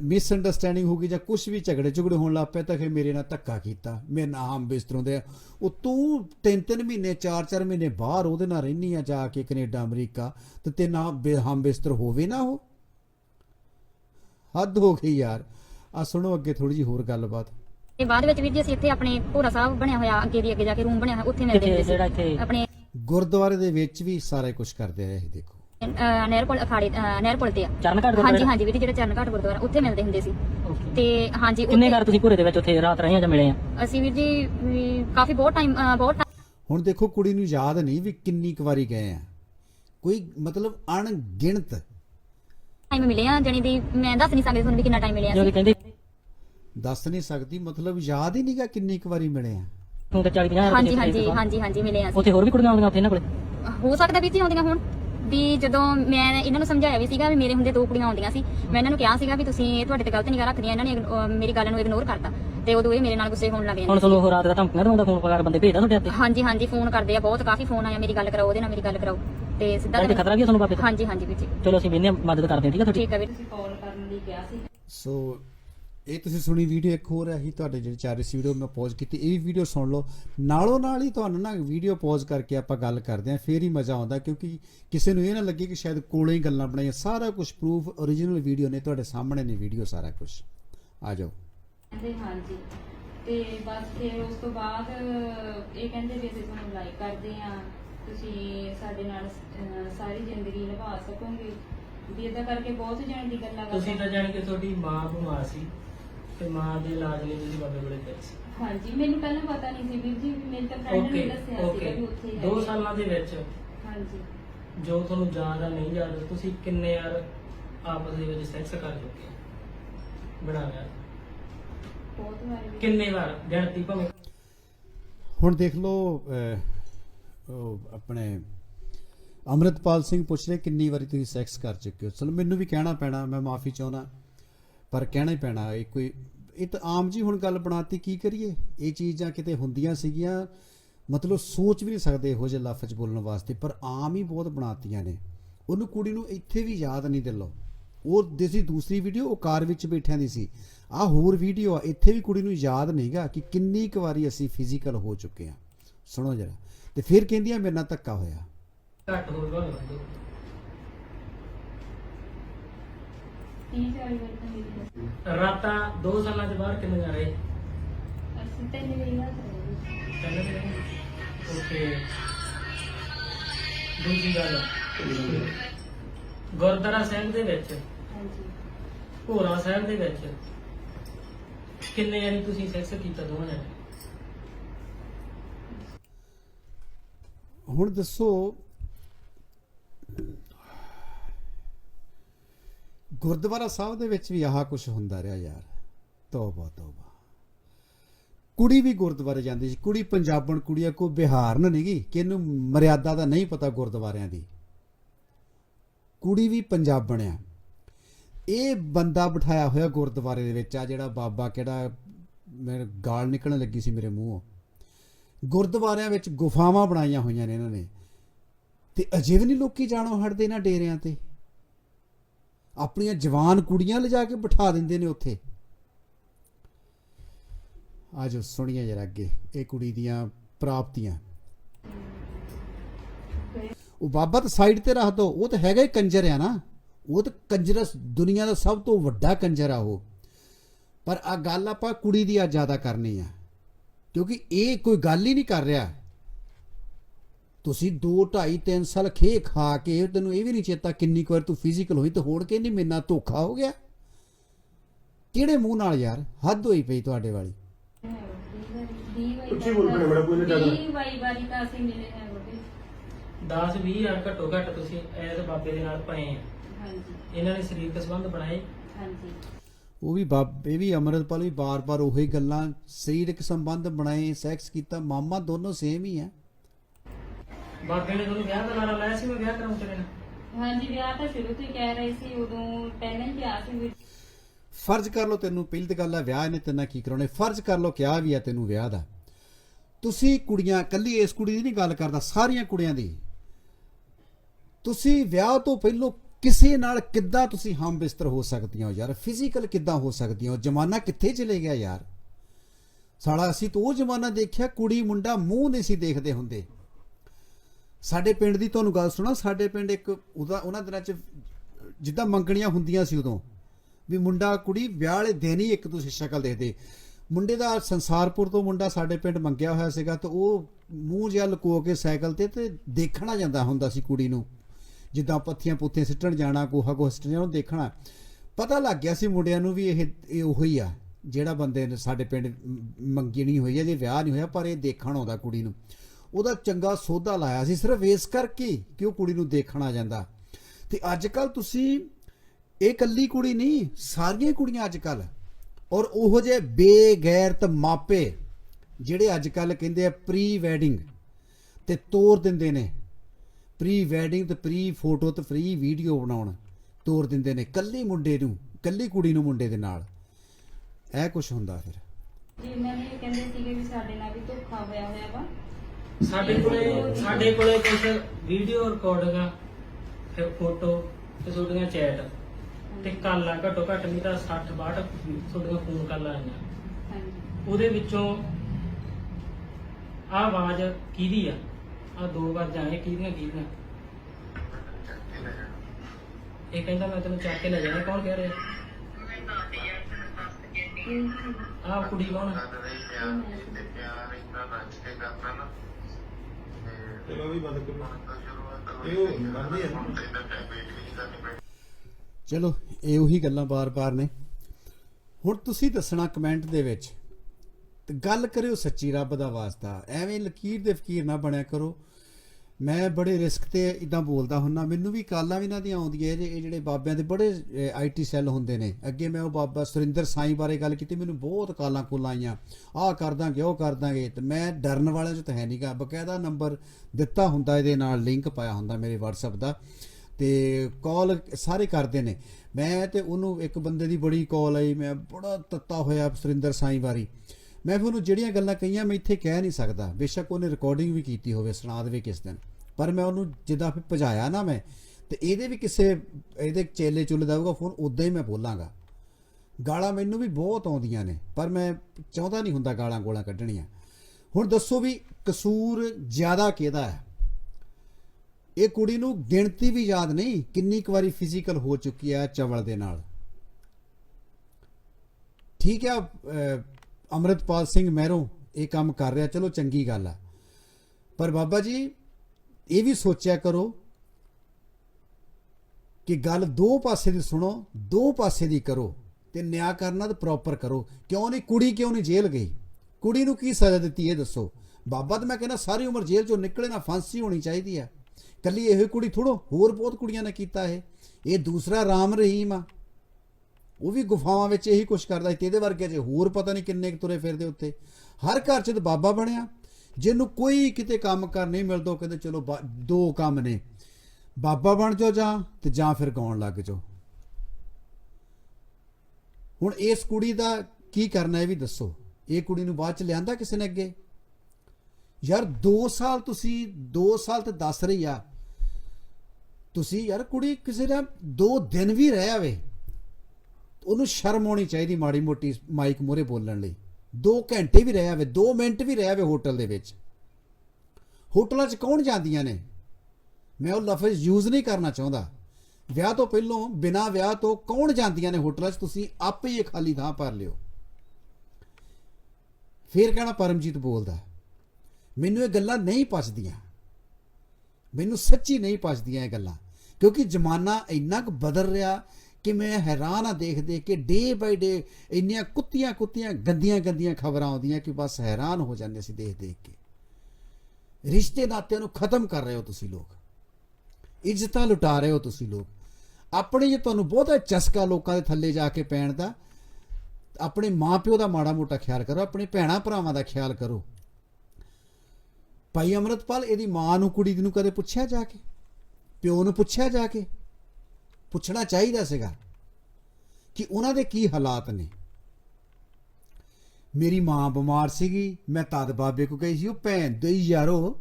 ਮਿਸ ਅੰਡਰਸਟੈਂਡਿੰਗ ਹੋ ਗਈ ਜਾਂ ਕੁਝ ਵੀ ਝਗੜੇ ਝਗੜੇ ਹੋਣ ਲੱਗ ਪਏ ਤਾਂ ਫਿਰ ਮੇਰੇ ਨਾਲ ਧੱਕਾ ਕੀਤਾ। ਮੇਰੇ ਨਾਲ ਹਮ ਬਿਸਤਰੋਂ ਦੇ ਉਹ ਤੂੰ ਤਿੰਨ ਤਿੰਨ ਮਹੀਨੇ ਚਾਰ ਚਾਰ ਮਹੀਨੇ ਬਾਹਰ ਉਹਦੇ ਨਾਲ ਰਹਿਨੀ ਆ ਜਾ ਕੇ ਕੈਨੇਡਾ ਅਮਰੀਕਾ ਤੇ ਤੇ ਨਾ ਹਮ ਬਿਸਤਰ ਹੋਵੇ ਨਾ ਉਹ? ਹੱਦ ਹੋ ਗਈ ਯਾਰ। ਆ ਸੁਣੋ ਅੱਗੇ ਥੋੜੀ ਜੀ ਹੋਰ ਗੱਲਬਾਤ। ਤੇ ਬਾਅਦ ਵਿੱਚ ਵੀਰ ਜੀ ਅਸੀਂ ਇੱਥੇ ਆਪਣੇ ਭੋਰਾ ਸਾਹਿਬ ਬਣਿਆ ਹੋਇਆ ਅੱਗੇ ਦੀ ਅੱਗੇ ਜਾ ਕੇ ਰੂਮ ਬਣਿਆ ਹੋਇਆ ਉੱਥੇ ਮਿਲਦੇ ਸੀ। ਇੱਥੇ? ਆਪਣੇ ਗੁਰਦੁਆਰੇ ਦੇ ਵਿੱਚ ਵੀ ਸਾਰਾ ਕੁਝ ਕਰਦੇ ਰਹੇ ਦੇਖੋ। ਅਹ, ਨਹਿਰ ਅਖਾੜੇ ਨਹਿਰ ਪੁਲ ਤੇ ਆ। ਚਰਨ ਘਾਟ ਹਾਂਜੀ ਹਾਂਜੀ ਵੀਰ ਜਿਹੜਾ ਚਰਨ ਘਾਟ ਗੁਰਦੁਆਰਾ ਉੱਥੇ ਮਿਲਦੇ ਹੁੰਦੇ ਸੀ. ਤੇ ਹਾਂਜੀ ਕਿੰਨੇ ਘਰ ਤੁਸੀਂ ਘੁਰੇ ਦੇ ਵਿੱਚ ਉੱਥੇ ਰਾਤ ਰਹੇ ਆ ਜਾਂ ਮਿਲੇ ਆ? ਅਸੀਂ ਵੀਰ ਜੀ ਵੀ ਕਾਫੀ ਬਹੁਤ ਟਾਈਮ ਬਹੁਤ ਹੁਣ ਦੇਖੋ ਕੁੜੀ ਨੂੰ ਯਾਦ ਨਹੀਂ ਵੀ ਕਿੰਨੀ ਕੁ ਵਾਰੀ ਗਏ ਆ। ਕੋਈ ਮਤਲਬ ਅਣਗਿਣਤ। ਟਾਈਮ ਮਿਲੇ ਆ ਜਣੀ ਦੀ ਮੈਂ ਦੱਸ ਨਹੀਂ ਸਕਦੀ ਤੁਹਾਨੂੰ ਵੀ ਕਿੰਨਾ ਟਾਈਮ ਮਿਲਿਆ ਜੋ ਸੀ। ਦੱਸ ਨਹੀਂ ਸਕਦੀ ਮਤਲਬ ਯਾਦ ਹੀ ਨਹੀਂਗਾ ਕਿੰਨੀ ਕੁ ਵਾਰੀ ਮਿਲੇ ਆ। ਹੁਣ ਤਾਂ 40 50 ਹਾਂਜੀ ਹਾਂਜੀ ਹਾਂਜੀ ਹਾਂਜੀ ਮਿਲੇ ਆ ਉੱਥੇ ਹੋਰ ਵੀ ਕੁੜੀਆਂ ਆਉਂਦੀਆਂ ਉੱਥੇ ਇਹਨਾਂ ਕੋਲੇ? ਹੋ ਸਕਦਾ ਵੀਰ ਜੀ ਆਉਂਦੀਆਂ ਹੁਣ। ਵੀ ਜਦੋਂ ਮੈਂ ਇਹਨਾਂ ਨੂੰ ਸਮਝਾਇਆ ਵੀ ਸੀਗਾ ਵੀ ਮੇਰੇ ਹੁੰਦੇ ਦੋ ਕੁੜੀਆਂ ਆਉਂਦੀਆਂ ਸੀ ਮੈਂ ਇਹਨਾਂ ਨੂੰ ਕਿਹਾ ਸੀਗਾ ਵੀ ਤੁਸੀਂ ਇਹ ਤੁਹਾਡੇ ਤੇ ਗਲਤ ਨਿਗਾਹ ਰੱਖਦੀਆਂ ਇਹਨਾਂ ਨੇ ਅਹ ਮੇਰੀ ਗੱਲ ਨੂੰ ਇਗਨੋਰ ਕਰਤਾ ਤੇ ਉਦੋਂ ਇਹ ਮੇਰੇ ਨਾਲ ਗੁੱਸੇ ਹੋਣ ਲੱਗ ਹੁਣ ਜਾਂਦੇ ਤੁਹਾਨੂੰ ਉਹ ਰਾਤ ਦਾ ਧਮਕੀਆਂ ਦਵਾਉਂਦਾ ਫੋਨ ਪਕਾਰ ਬੰਦੇ ਭੇਜਦਾ ਤੁਹਾਡੇ ਹੱਥੇ? ਹਾਂਜੀ ਹਾਂਜੀ ਫੋਨ ਕਰਦੇ ਆ ਬਹੁਤ ਕਾਫੀ ਫੋਨ ਆਇਆ ਮੇਰੀ ਗੱਲ ਕਰਾਓ ਉਹਦੇ ਨਾਲ ਮੇਰੀ ਗੱਲ ਕਰਾਓ। ਤੇ ਸਿੱਧਾ ਤੇ ਖਤਰਾ ਵੀ ਆ ਤੁਹਾਨੂੰ ਬਾਬੇ ਤੋਂ ਹਾਂਜੀ ਹਾਂਜੀ ਵੀਰ ਜੀ। ਚਲੋ ਅਸੀਂ ਬਿੰਨੇ ਮਦਦ ਕਰਦੇ ਹਾਂ ਠੀਕ ਆ ਤੁਹਾਡੀ? ਠੀਕ ਹੈ ਵੀਰ ਤੁਸੀਂ ਕਾਲ ਕਰਨ ਲਈ ਕਿਹਾ ਸੀ। ਸੋ ਇਹ ਤੁਸੀਂ ਸੁਣੀ ਵੀਡੀਓ ਇੱਕ ਹੋਰ ਆਹੀ ਤੁਹਾਡੇ ਜਿਹੜੇ ਚਾਰ ਇਸ ਵੀਡੀਓ ਮੈਂ ਪੌਜ਼ ਕੀਤੀ। ਇਹ ਵੀ ਵੀਡੀਓ ਸੁਣ ਲਓ। ਨਾਲੋਂ ਨਾਲ ਹੀ ਤੁਹਾਨੂੰ ਨਾ ਵੀਡੀਓ ਪੌਜ਼ ਕਰਕੇ ਆਪਾਂ ਗੱਲ ਕਰਦੇ ਆਂ ਫੇਰ ਹੀ ਮਜ਼ਾ ਆਉਂਦਾ ਕਿਉਂਕਿ ਕਿਸੇ ਨੂੰ ਇਹ ਨਾ ਲੱਗੇ ਕਿ ਸ਼ਾਇਦ ਕੋਲੋਂ ਹੀ ਗੱਲਾਂ ਬਣਾਈਆਂ। ਸਾਰਾ ਕੁਝ ਪ੍ਰੂਫ origignal ਵੀਡੀਓ ਨੇ ਤੁਹਾਡੇ ਸਾਹਮਣੇ ਨੇ ਵੀਡੀਓ ਸਾਰਾ ਕੁਝ ਆ ਜਾਓ। ਕਹਿੰਦੇ ਹਾਂਜੀ। ਤੇ ਬਸ ਫਿਰ ਉਸ ਤੋਂ ਬਾਅਦ ਇਹ ਕਹਿੰਦੇ ਵੀ ਅਸੀਂ ਤੁਹਾਨੂੰ ਲਾਈਕ ਕਰਦੇ ਆ ਤੁਸੀਂ ਸਾਡੇ ਨਾਲ ਸਾਰੀ ਜ਼ਿੰਦਗੀ ਨਿਭਾ ਸਕੋਗੇ। ਵੀ ਇਦਾਂ ਕਰਕੇ ਬਹੁਤ ਜਣ ਦੀ ਗੱਲਾਂ ਤੁਸੀਂ ਤਾਂ ਜਾਣ ਕੇ ਤੁਹਾਡੀ ਮਾਂ ਬਿਮਾਰ ਸੀ। ਤੇ ਮਾਂ ਦੇ ਇਲਾਜ ਲਈ ਤੁਸੀਂ ਬਾਬੇ ਕੋਲੇ ਗਏ ਸੀ? ਹਾਂਜੀ ਮੈਨੂੰ ਪਹਿਲਾਂ ਪਤਾ ਨਹੀਂ ਸੀ ਵੀਰ ਜੀ ਮੇਰੇ ਤਾਂ ਫਰੈਂਡ ਨੇ ਓਕੇ ਦੱਸਿਆ ਓਕੇ ਵੀ ਉੱਥੇ ਦੋ ਹੈਗੇ। ਸਾਲਾਂ ਦੇ ਵਿੱਚ। ਹਾਂਜੀ। ਜੋ ਤੁਹਾਨੂੰ ਯਾਦ ਆ ਨਹੀਂ ਯਾਦ ਤੁਸੀਂ ਕਿੰਨੇ ਯਾਰ ਆਪਸ ਦੇ ਵਿੱਚ ਸੈਕਸ ਕਰ ਚੁੱਕੇ ਹੋ? ਬਣਾ ਲਿਆ। ਬਹੁਤ ਵਾਰ। ਵੀ- ਕਿੰਨੇ ਵਾਰ? ਗਿਣਤੀ ਭਾਵੇਂ। ਹੁਣ ਦੇਖ ਲਓ ਅਹ, ਉਹ ਆਪਣੇ ਅਮਰਿਤਪਾਲ ਸਿੰਘ ਪੁੱਛ ਰਹੇ ਕਿੰਨੀ ਵਾਰੀ ਤੁਸੀਂ ਸੈਕਸ ਕਰ ਚੁੱਕੇ ਹੋ। ਚਲੋ ਮੈਨੂੰ ਵੀ ਕਹਿਣਾ ਪੈਣਾ ਮੈਂ ਮਾਫੀ ਚਾਹੁੰਦਾ। ਪਰ ਕਹਿਣਾ ਹੀ ਪੈਣਾ, ਇਹ ਕੋਈ, ਇਹ ਤਾਂ ਆਮ ਜੀ ਹੁਣ ਗੱਲ ਬਣਾਤੀ, ਕੀ ਕਰੀਏ? ਇਹ ਚੀਜ਼ਾਂ ਕਿਤੇ ਹੁੰਦੀਆਂ ਸੀਗੀਆਂ, ਮਤਲਬ ਸੋਚ ਵੀ ਨਹੀਂ ਸਕਦੇ ਇਹੋ ਜਿਹੇ ਲਫ਼ਜ਼ ਬੋਲਣ ਵਾਸਤੇ, ਪਰ ਆਮ ਹੀ ਬਹੁਤ ਬਣਾਤੀਆਂ ਨੇ। ਉਹਨੂੰ ਕੁੜੀ ਨੂੰ ਇੱਥੇ ਵੀ ਯਾਦ ਨਹੀਂ ਦਿਲੋ। ਉਹ ਦੇਸੀ ਦੂਸਰੀ ਵੀਡੀਓ, ਉਹ ਕਾਰ ਵਿੱਚ ਬੈਠਿਆਂ ਦੀ ਸੀ। ਆ ਹੋਰ ਵੀਡੀਓ ਆ, ਇੱਥੇ ਵੀ ਕੁੜੀ ਨੂੰ ਯਾਦ ਨਹੀਂਗਾ ਕਿ ਕਿੰਨੀ ਕੁ ਵਾਰੀ ਅਸੀਂ ਫਿਜ਼ੀਕਲ ਹੋ ਚੁੱਕੇ ਆ ਸੁਣੋ ਜਰਾ। ਤੇ ਫਿਰ ਕਹਿੰਦੀ ਕਹਿੰਦੀਆਂ, ਮੇਰੇ ਨਾਲ ਧੱਕਾ ਹੋਇਆ। ਘੱਟ ਹੋਵੇ ਭਾਵੇਂ ਵੱਧ ਹੋਵੇ। 30 40 ਵਾਰ ਤਾਂ ਮੇਰੀ ਦੱਸੀ। ਰਾਤਾਂ ਦੋ ਸਾਲਾਂ ਦੇ ਬਾਹਰ ਕਿੰਨੇ ਰਹੇ ਅਸੀਂ ਤਿੰਨ ਵਾਰੀ ਨਾ ਕਰਾਂਗੇ ਪਹਿਲੇ ਦਿਨ ਓਕੇ। ਦੂਜੀ ਗੱਲ। ਗੁਰਦੁਆਰਾ ਸਾਹਿਬ ਦੇ ਵਿੱਚ? ਹਾਂਜੀ। ਭੋਰਾ ਸਾਹਿਬ ਦੇ ਵਿੱਚ? ਕਿੰਨੇ ਵਾਰੀ ਤੁਸੀਂ ਸੈਕਸ ਕੀਤਾ ਦੋਵਾਂ ਜਣੇ? ਹੁਣ ਦੱਸੋ ਗੁਰਦੁਆਰਾ ਸਾਹਿਬ ਦੇ ਵਿੱਚ ਵੀ ਆਹ ਕੁਝ ਹੁੰਦਾ ਰਿਹਾ ਯਾਰ। ਤੋਬਾ ਤੋਬਾ। ਕੁੜੀ ਵੀ ਗੁਰਦੁਆਰੇ ਜਾਂਦੀ ਸੀ। ਕੁੜੀ ਪੰਜਾਬਣ ਕੁੜੀ ਆ, ਕੋਈ ਬਿਹਾਰਨ ਨਹੀਂਗੀ ਕਿ ਇਹਨੂੰ ਮਰਿਆਦਾ ਦਾ ਨਹੀਂ ਪਤਾ ਗੁਰਦੁਆਰਿਆਂ ਦੀ। ਕੁੜੀ ਵੀ ਪੰਜਾਬਣ ਆ। ਇਹ ਬੰਦਾ ਬਿਠਾਇਆ ਹੋਇਆ ਗੁਰਦੁਆਰੇ ਦੇ ਵਿੱਚ ਆ, ਜਿਹੜਾ ਬਾਬਾ ਕਿਹੜਾ, ਮੇਰੇ ਗਾਲ ਨਿਕਲਣ ਲੱਗੀ ਸੀ ਮੇਰੇ ਮੂੰਹੋਂ। ਗੁਰਦੁਆਰਿਆਂ ਵਿੱਚ ਗੁਫਾਵਾਂ ਬਣਾਈਆਂ ਹੋਈਆਂ ਨੇ ਇਹਨਾਂ ਨੇ। ਤੇ ਅਜੇ ਵੀ ਨਹੀਂ ਲੋਕੀ ਜਾਣੋ ਹਟਦੇ ਇਹਨਾਂ ਡੇਰਿਆਂ ਤੇ। ਆਪਣੀਆਂ ਜਵਾਨ ਕੁੜੀਆਂ ਲਿਜਾ ਕੇ ਬਿਠਾ ਦਿੰਦੇ ਨੇ ਉੱਥੇ। ਆਜੋ, ਸੁਣੀਏ ਜਰਾ ਅੱਗੇ, ਇਹ ਕੁੜੀ ਦੀਆਂ ਪ੍ਰਾਪਤੀਆਂ। ਉਹ ਬਾਬਾ ਤਾਂ ਸਾਈਡ ਤੇ ਰੱਖ ਦੋ, ਉਹ ਤਾਂ ਹੈਗਾ ਹੀ ਕੰਜਰ ਆ ਨਾ। ਉਹ ਤਾਂ ਕੰਜਰ ਦੁਨੀਆ ਦਾ ਸਭ ਤੋਂ ਵੱਡਾ ਕੰਜਰ ਆ ਉਹ। ਪਰ ਆ ਗੱਲ ਆਪਾਂ ਕੁੜੀ ਦੀ ਆ ਜ਼ਿਆਦਾ ਕਰਨੀ ਆ। ਕਿਉਂਕਿ ਇਹ ਕੋਈ ਗੱਲ ਹੀ ਨਹੀਂ ਕਰ ਰਿਹਾ। ਤੁਸੀਂ 2 2.5 3 ਸਾਲ ਖੇ ਖਾ ਕੇ ਤੈਨੂੰ ਇਹ ਵੀ ਨਹੀਂ ਚੇਤਾ ਕਿੰਨੀ ਕੁ ਵਾਰ ਤੂੰ ਫਿਜ਼ੀਕਲ ਹੋਈ ਤੇ ਹੋੜ ਕੇ ਨਹੀਂ ਮੇਨਾ ਧੋਖਾ ਹੋ ਗਿਆ। ਕਿਹੜੇ ਮੂੰਹ ਨਾਲ ਯਾਰ? ਹੱਦ ਹੋਈ ਪਈ ਤੁਹਾਡੇ ਵਾਲੀ। ਉੱਚੀ ਬੋਲ ਪੜੇ ਬੜਾ ਕੋਈ ਨਹੀਂ ਵਾਈ ਵਾਰੀ ਤਾਂ ਅਸੀਂ ਮਿਲੇ ਹੈ ਬਾਬੇ 10 20 ਹਜ਼ਾਰ ਘੱਟੋ ਘੱਟ ਤੁਸੀਂ ਐਸ ਬਾਬੇ ਦੇ ਨਾਲ ਪਏ ਆ। ਹਾਂਜੀ। ਇਹਨਾਂ ਨੇ ਸਰੀਰਕ ਸੰਬੰਧ ਬਣਾਏ। ਹਾਂਜੀ। ਉਹ ਵੀ ਬਾਬੇ ਵੀ ਅਮਰਤਪਾਲ ਵੀ ਬਾਰ-ਬਾਰ ਉਹੀ ਗੱਲਾਂ ਸਰੀਰਕ ਸੰਬੰਧ ਬਣਾਏ ਸੈਕਸ ਕੀਤਾ ਮਾਮਾ ਦੋਨੋਂ ਸੇਮ ਹੀ ਆ। ਬਾਬੇ ਨੇ ਤੁਹਾਨੂੰ ਵਿਆਹ ਦਾ ਲਾਰਾ ਲਾਇਆ ਸੀ ਮੈਂ ਵਿਆਹ ਕਰਾਉਂ ਤੇਰੇ ਨਾਲ ਹਾਂਜੀ ਵਿਆਹ ਤਾਂ ਸ਼ੁਰੂ ਤੋਂ ਹੀ ਕਹਿ ਰਹੇ ਸੀ ਉਦੋਂ ਪਹਿਲਾਂ ਹੀ ਕਿਹਾ ਸੀ ਵੀ ਫਰਜ਼ ਕਰ ਲਓ ਤੈਨੂੰ ਪਹਿਲੀ ਤਾਂ ਗੱਲ ਆ ਵਿਆਹ ਨੇ ਤੈਨਾਂ ਕੀ ਕਰਾਉਣੇ? ਫਰਜ਼ ਕਰ ਲਓ ਕਿਹਾ ਵੀ ਆ ਤੈਨੂੰ ਵਿਆਹ ਦਾ। ਤੁਸੀਂ ਕੁੜੀਆਂ ਕੱਲੀ ਇਸ ਕੁੜੀ ਦੀ ਨਹੀਂ ਗੱਲ ਕਰਦਾ ਸਾਰੀਆਂ ਕੁੜੀਆਂ ਦੀ। ਤੁਸੀਂ ਵਿਆਹ ਤੋਂ ਪਹਿਲਾਂ ਕਿਸੇ ਨਾਲ ਕਿੱਦਾਂ ਤੁਸੀਂ ਹਮ ਬਿਸਤਰ ਹੋ ਸਕਦੀਆਂ ਹੋ ਯਾਰ? ਫਿਜ਼ੀਕਲ ਕਿੱਦਾਂ ਹੋ ਸਕਦੀਆਂ ਹੋ? ਜ਼ਮਾਨਾ ਕਿੱਥੇ ਚਲੇ ਗਿਆ ਯਾਰ? ਸਾਲਾ ਅਸੀਂ ਤਾਂ ਉਹ ਜ਼ਮਾਨਾ ਦੇਖਿਆ ਕੁੜੀ ਮੁੰਡਾ ਮੂੰਹ ਨਹੀਂ ਸੀ ਦੇਖਦੇ ਹੁੰਦੇ। ਸਾਡੇ ਪਿੰਡ ਦੀ ਤੁਹਾਨੂੰ ਗੱਲ ਸੁਣਾ, ਸਾਡੇ ਪਿੰਡ ਇੱਕ ਉਹਦਾ ਉਹਨਾਂ ਦਿਨਾਂ 'ਚ ਜਿੱਦਾਂ ਮੰਗਣੀਆਂ ਹੁੰਦੀਆਂ ਸੀ ਉਦੋਂ, ਵੀ ਮੁੰਡਾ, ਕੁੜੀ ਵਿਆਹ ਵਾਲੇ ਦਿਨ ਹੀ ਇੱਕ ਦੂਸਰੀ ਸ਼ਕਲ ਦੇਖਦੇ। ਮੁੰਡੇ ਦਾ ਸੰਸਾਰਪੁਰ ਤੋਂ ਮੁੰਡਾ ਸਾਡੇ ਪਿੰਡ ਮੰਗਿਆ ਹੋਇਆ ਸੀਗਾ ਤੇ ਉਹ ਮੂੰਹ ਜਿਹਾ ਲੁਕੋ ਕੇ ਸਾਈਕਲ ਤੇ ਤੇ ਦੇਖਣਾ ਜਾਂਦਾ ਹੁੰਦਾ ਸੀ ਕੁੜੀ ਨੂੰ। ਜਿੱਦਾਂ ਪੱਥੀਆਂ ਪੁੱਥੀਆਂ ਸਿੱਟਣ ਜਾਣਾ ਕੋਹਾ ਕੋ ਸਿੱਟਣ ਜਾਣਾ, ਉਹਨੂੰ ਦੇਖਣਾ। ਪਤਾ ਲੱਗ ਗਿਆ ਸੀ ਮੁੰਡਿਆਂ ਨੂੰ ਵੀ ਇਹ ਇਹ ਉਹੀ ਆ, ਜਿਹੜਾ ਬੰਦੇ ਨੇ ਸਾਡੇ ਪਿੰਡ ਮੰਗੀ ਨਹੀਂ ਹੋਈ ਹੈ ਜੇ ਵਿਆਹ ਨਹੀਂ ਹੋਇਆ, ਪਰ ਇਹ ਦੇਖਣ ਆਉਂਦਾ ਕੁੜੀ ਨੂੰ। ਉਹਦਾ ਚੰਗਾ ਸੋਧਾ ਲਾਇਆ ਸੀ, ਸਿਰਫ ਇਸ ਕਰਕੇ ਕਿ ਉਹ ਕੁੜੀ ਨੂੰ ਦੇਖਣ ਆ ਜਾਂਦਾ। ਤੇ ਅੱਜ ਕੱਲ ਤੁਸੀਂ, ਇਹ ਕੱਲੀ ਕੁੜੀ ਨਹੀਂ, ਸਾਰੀਆਂ ਕੁੜੀਆਂ ਅੱਜ ਕੱਲ ਔਰ ਉਹੋ ਜਿਹੇ ਬੇਗੈਰਤ ਮਾਪੇ, ਜਿਹੜੇ ਅੱਜ ਕੱਲ ਕਹਿੰਦੇ ਆ ਪ੍ਰੀ ਵੈਡਿੰਗ ਤੇ ਤੋਰ ਦਿੰਦੇ ਨੇ। ਪ੍ਰੀ ਵੈਡਿੰਗ ਤੇ ਪ੍ਰੀ ਫੋਟੋ ਤੇ ਪ੍ਰੀ ਵੀਡੀਓ ਬਣਾਉਣ ਤੋਰ ਦਿੰਦੇ ਨੇ, ਕੱਲੀ ਮੁੰਡੇ ਨੂੰ, ਕੱਲੀ ਕੁੜੀ ਨੂੰ ਮੁੰਡੇ ਦੇ ਨਾਲ। ਇਹ ਕੁਝ ਹੁੰਦਾ ਫਿਰ। ਜੀ ਇਹਨਾਂ ਨੇ ਕਹਿੰਦੇ ਸੀਗੇ ਵੀ ਸਾਡੇ ਨਾਲ ਵੀ ਧੋਖਾ ਹੋਇਆ ਹੋਇਆ ਵਾ। ਸਾਡੇ ਕੋਲੇ ਸਾਡੇ ਕੋਲੇ ਕੁਝ ਵੀਡੀਓ ਰਿਕਾਰਡਿੰਗਾਂ ਫਿਰ ਫੋਟੋ ਤੇ ਤੁਹਾਡੀਆਂ ਚੈਟ ਤੇ ਕਾਲਾਂ ਘੱਟੋ ਘੱਟ ਨਹੀਂ ਤਾਂ 60 62 ਤੁਹਾਡੀਆਂ ਫੋਨ ਕਾਲਾਂ ਆਈਆਂ। ਹਾਂਜੀ। ਉਹਦੇ ਵਿੱਚੋਂ ਆਹ ਆਵਾਜ਼ ਕਿਹਦੀ ਆ? ਆ ਦੋ ਆਵਾਜ਼ਾਂ ਇਹ ਕਿਹਦੀਆਂ ਕਿਹਦੀਆਂ? ਇਹ ਕਹਿੰਦਾ ਮੈਂ ਤੈਨੂੰ ਚੱਕ ਕੇ ਲੈ ਜਾਣਾ ਕੌਣ ਕਹਿ ਰਿਹਾ? ਆਹ ਕੁੜੀ ਕੌਣ ਆ? ਚਲੋ ਵੀ ਬੰਦ ਕਰੋ। ਇਹ ਉਹ ਬੰਦ ਹੈ ਨਾ। ਚਲੋ, ਇਹ ਉਹੀ ਗੱਲਾਂ ਬਾਰ-ਬਾਰ ਨੇ। ਹੁਣ ਤੁਸੀਂ ਦੱਸਣਾ ਕਮੈਂਟ ਦੇ ਵਿੱਚ, ਤੇ ਗੱਲ ਕਰਿਓ ਸੱਚੀ ਰੱਬ ਦਾ ਵਾਸਤਾ। ਐਵੇਂ ਲਕੀਰ ਦੇ ਫਕੀਰ ਨਾ ਬਣਿਆ ਕਰੋ। ਮੈਂ ਬੜੇ ਰਿਸਕ ਤੇ ਇਦਾਂ ਬੋਲਦਾ ਹੁੰਨਾ ਮੈਨੂੰ ਵੀ ਕਾਲਾਂ ਵੀ ਇਹਨਾਂ ਦੀਆਂ ਆਉਂਦੀਆਂ ਜੇ, ਇਹ ਜਿਹੜੇ ਬਾਬਿਆਂ ਦੇ ਬੜੇ ਆਈਟੀ ਸੈੱਲ ਹੁੰਦੇ ਨੇ। ਅੱਗੇ ਮੈਂ ਉਹ ਬਾਬਾ ਸੁਰਿੰਦਰ ਸਾਈਂ ਬਾਰੇ ਗੱਲ ਕੀਤੀ, ਮੈਨੂੰ ਬਹੁਤ ਕਾਲਾਂ ਕੋਲਾਂ ਆਈਆਂ। ਆਹ ਕਰ ਦਾਂਗੇ, ਉਹ ਕਰ ਦਾਂਗੇ। ਤੇ ਮੈਂ ਡਰਨ ਵਾਲਿਆਂ ਚ ਤਾਂ ਹੈ ਨਹੀਂਗਾ। ਬਕਾਇਦਾ ਨੰਬਰ ਦਿੱਤਾ ਹੁੰਦਾ, ਇਹਦੇ ਨਾਲ ਲਿੰਕ ਪਾਇਆ ਹੁੰਦਾ ਮੇਰੇ WhatsApp ਦਾ। ਤੇ ਕਾਲ ਸਾਰੇ ਕਰਦੇ ਨੇ। ਮੈਂ ਤੇ ਉਹਨੂੰ ਇੱਕ ਬੰਦੇ ਦੀ ਬੜੀ ਕਾਲ ਆਈ। ਮੈਂ ਬੜਾ ਤੱਤਾ ਹੋਇਆ ਸੁਰਿੰਦਰ ਸਾਈਂ ਬਾਰੇ ਮੈਂ ਫਿਰ ਉਹਨੂੰ ਜਿਹੜੀਆਂ ਗੱਲਾਂ ਕਹੀਆਂ, ਮੈਂ ਇੱਥੇ ਕਹਿ ਨਹੀਂ ਸਕਦਾ। ਬੇਸ਼ੱਕ ਉਹਨੇ ਰਿਕਾਰਡਿੰਗ ਵੀ ਕੀਤੀ ਹੋਵੇ, ਸੁਣਾ ਦੇਵੇ ਕਿਸ ਦਿਨ। ਪਰ ਮੈਂ ਉਹਨੂੰ ਜਿੱਦਾਂ ਫਿਰ ਭਜਾਇਆ ਨਾ ਮੈਂ, ਤੇ ਇਹਦੇ ਵੀ ਕਿਸੇ, ਇਹਦੇ ਚੇਲੇ ਚੁੱਲੇ ਦਾਊਗਾ ਫੋਨ ਉਦਾਂ ਹੀ ਮੈਂ ਬੋਲਾਂਗਾ। ਗਾਲਾਂ ਮੈਨੂੰ ਵੀ ਬਹੁਤ ਆਉਂਦੀਆਂ ਨੇ, ਪਰ ਮੈਂ ਚਾਹੁੰਦਾ ਨਹੀਂ ਹੁੰਦਾ ਗਾਲਾਂ ਗੋਲਾਂ ਕੱਢਣੀਆਂ। ਹੁਣ ਦੱਸੋ ਵੀ ਕਸੂਰ ਜ਼ਿਆਦਾ ਕਿਹਦਾ ਹੈ? ਇਹ ਕੁੜੀ ਨੂੰ ਗਿਣਤੀ ਵੀ ਯਾਦ ਨਹੀਂ, ਕਿੰਨੀ ਕੁ ਵਾਰੀ ਫਿਜ਼ੀਕਲ ਹੋ ਚੁੱਕੀ ਹੈ ਚਵਲ ਦੇ ਨਾਲ। ਠੀਕ ਹੈ ਅੰਮ੍ਰਿਤਪਾਲ ਸਿੰਘ ਮਹਿਰੋਂ ਇਹ ਕੰਮ ਕਰ ਰਿਹਾ, ਚਲੋ ਚੰਗੀ ਗੱਲ ਆ। ਪਰ ਬਾਬਾ ਜੀ, ਇਹ ਵੀ ਸੋਚਿਆ ਕਰੋ ਕਿ ਗੱਲ ਦੋ ਪਾਸੇ ਦੀ ਸੁਣੋ, ਦੋ ਪਾਸੇ ਦੀ ਕਰੋ ਤੇ ਨਿਆਂ ਕਰਨਾ ਤਾਂ ਪ੍ਰੋਪਰ ਕਰੋ। ਕਿਉਂ ਨਹੀਂ? ਕੁੜੀ ਕਿਉਂ ਨਹੀਂ ਜੇਲ੍ਹ ਗਈ? ਕੁੜੀ ਨੂੰ ਕੀ ਸਜ਼ਾ ਦਿੱਤੀ ਇਹ ਦੱਸੋ? ਬਾਬਾ ਤਾਂ ਮੈਂ ਕਹਿੰਦਾ ਸਾਰੀ ਉਮਰ ਜੇਲ੍ਹ ਚੋਂ ਨਿਕਲੇ ਨਾ ਫਾਂਸੀ ਹੋਣੀ ਚਾਹੀਦੀ ਆ। ਕੱਲੀ ਇਹੋ ਹੀ ਕੁੜੀ ਥੋੜੋ ਹੋਰ ਬਹੁਤ ਕੁੜੀਆਂ ਨੇ ਕੀਤਾ ਇਹ। ਇਹ ਦੂਸਰਾ ਰਾਮ ਰਹੀਮ ਆ। ਉਹ ਵੀ ਗੁਫਾਵਾਂ ਵਿੱਚ ਇਹੀ ਕੁਛ ਕਰਦਾ ਸੀ ਤੇ ਇਹਦੇ ਵਰਗੇ ਜੇ? ਹੋਰ ਪਤਾ ਨਹੀਂ ਕਿੰਨੇ ਕੁ ਤੁਰੇ ਫਿਰਦੇ ਉੱਤੇ ਹਰ ਘਰ 'ਚ ਤਾਂ ਬਾਬਾ ਬਣਿਆ। ਜਿਹਨੂੰ ਕੋਈ ਕਿਤੇ ਕੰਮ ਕਰ ਨਹੀਂ ਮਿਲਦਾ ਕਹਿੰਦੇ, ਚਲੋ ਬਾ- ਦੋ ਕੰਮ ਨੇ। ਬਾਬਾ ਬਣ ਜਾਓ ਜਾਂ, ਤੇ ਜਾਂ ਫਿਰ ਗਾਉਣ ਲੱਗ ਜਾਓ। ਹੁਣ ਇਸ ਕੁੜੀ ਦਾ ਕੀ ਕਰਨਾ, ਇਹ ਵੀ ਦੱਸੋ। ਇਹ ਕੁੜੀ ਨੂੰ ਬਾਅਦ ਚ ਲਿਆਂਦਾ ਕਿਸੇ ਨੇ ਅੱਗੇ? ਯਾਰ 2 ਸਾਲ ਤੁਸੀਂ 2 ਸਾਲ ਤੇ ਦੱਸ ਰਹੀ ਆ। ਤੁਸੀਂ ਯਾਰ ਕੁੜੀ ਕਿਸੇ ਦਾ 2 ਦਿਨ ਵੀ ਰਹਿ ਆਵੇ। ਉਹਨੂੰ ਸ਼ਰਮ ਆਉਣੀ ਚਾਹੀਦੀ ਮਾੜੀ ਮੋਟੀ ਮਾਈਕ ਮੂਹਰੇ ਬੋਲਣ ਲਈ। 2 ਘੰਟੇ ਵੀ ਰਿਹਾ ਵੇ 2 ਮਿੰਟ ਵੀ ਰਿਹਾ ਵੇ ਹੋਟਲ ਦੇ ਵਿੱਚ। ਹੋਟਲਾਂ 'ਚ ਕੌਣ ਜਾਂਦੀਆਂ ਨੇ? ਮੈਂ ਉਹ ਲਫ਼ਜ਼ ਯੂਜ਼ ਨਹੀਂ ਕਰਨਾ ਚਾਹੁੰਦਾ। ਵਿਆਹ ਤੋਂ ਪਹਿਲਾਂ, ਬਿਨਾਂ ਵਿਆਹ ਤੋਂ ਕੌਣ ਜਾਂਦੀਆਂ ਨੇ ਹੋਟਲਾਂ 'ਚ? ਤੁਸੀਂ ਆਪੇ ਹੀ ਇਹ ਖਾਲੀ ਥਾਂ ਭਰ ਲਿਓ। ਫੇਰ ਕਹਿਣਾ ਪਰਮਜੀਤ ਬੋਲਦਾ ਮੈਨੂੰ ਇਹ ਗੱਲਾਂ ਨਹੀਂ ਪਚਦੀਆਂ ਮੈਨੂੰ ਸੱਚੀ ਨਹੀਂ ਪਚਦੀਆਂ ਇਹ ਗੱਲਾਂ, ਕਿਉਂਕਿ ਜ਼ਮਾਨਾ ਇੰਨਾ ਕੁ ਬਦਲ ਰਿਹਾ ਕਿ ਮੈਂ ਹੈਰਾਨ ਆ ਦੇਖ ਦੇਖ ਕੇ ਡੇ ਬਾਈ ਡੇ ਇੰਨੀਆਂ ਕੁੱਤੀਆਂ ਕੁੱਤੀਆਂ ਗੰਦੀਆਂ ਗੰਦੀਆਂ ਖਬਰਾਂ ਆਉਂਦੀਆਂ ਕਿ ਬਸ ਹੈਰਾਨ ਹੋ ਜਾਂਦੇ ਸੀ ਦੇਖ ਦੇਖ ਕੇ। ਰਿਸ਼ਤੇ ਨਾਤਿਆਂ ਨੂੰ ਖਤਮ ਕਰ ਰਹੇ ਹੋ ਤੁਸੀਂ ਲੋਕ। ਇੱਜ਼ਤਾਂ ਲੁਟਾ ਰਹੇ ਹੋ ਤੁਸੀਂ ਲੋਕ। ਆਪਣੇ ਜੇ ਤੁਹਾਨੂੰ ਬਹੁਤਾ ਚਸਕਾ ਲੋਕਾਂ ਦੇ ਥੱਲੇ ਜਾ ਕੇ ਪੈਣ ਦਾ, ਆਪਣੇ ਮਾਪਿਓ ਦਾ ਮਾੜਾ ਮੋਟਾ ਖਿਆਲ ਕਰੋ, ਆਪਣੇ ਭੈਣਾ ਭਰਾਵਾਂ ਦਾ ਖਿਆਲ ਕਰੋ। ਭਾਈ ਅਮਰਤਪਾਲ, ਇਹਦੀ ਮਾਂ ਨੂੰ, ਕੁੜੀ ਨੂੰ ਕਦੇ ਪੁੱਛਿਆ ਜਾ ਕੇ? ਪਿਓ ਨੂੰ ਪੁੱਛਿਆ ਜਾ ਕੇ? ਪੁੱਛਣਾ ਚਾਹੀਦਾ ਸੀਗਾ ਕਿ ਉਹਨਾਂ ਦੇ ਕੀ ਹਾਲਾਤ ਨੇ। ਮੇਰੀ ਮਾਂ ਬਿਮਾਰ ਸੀਗੀ, ਮੈਂ ਤਦ ਬਾਬੇ ਕੋ ਗਈ ਸੀ, ਉਹ ਭੈਣ ਦੇ ਯਾਰੋ,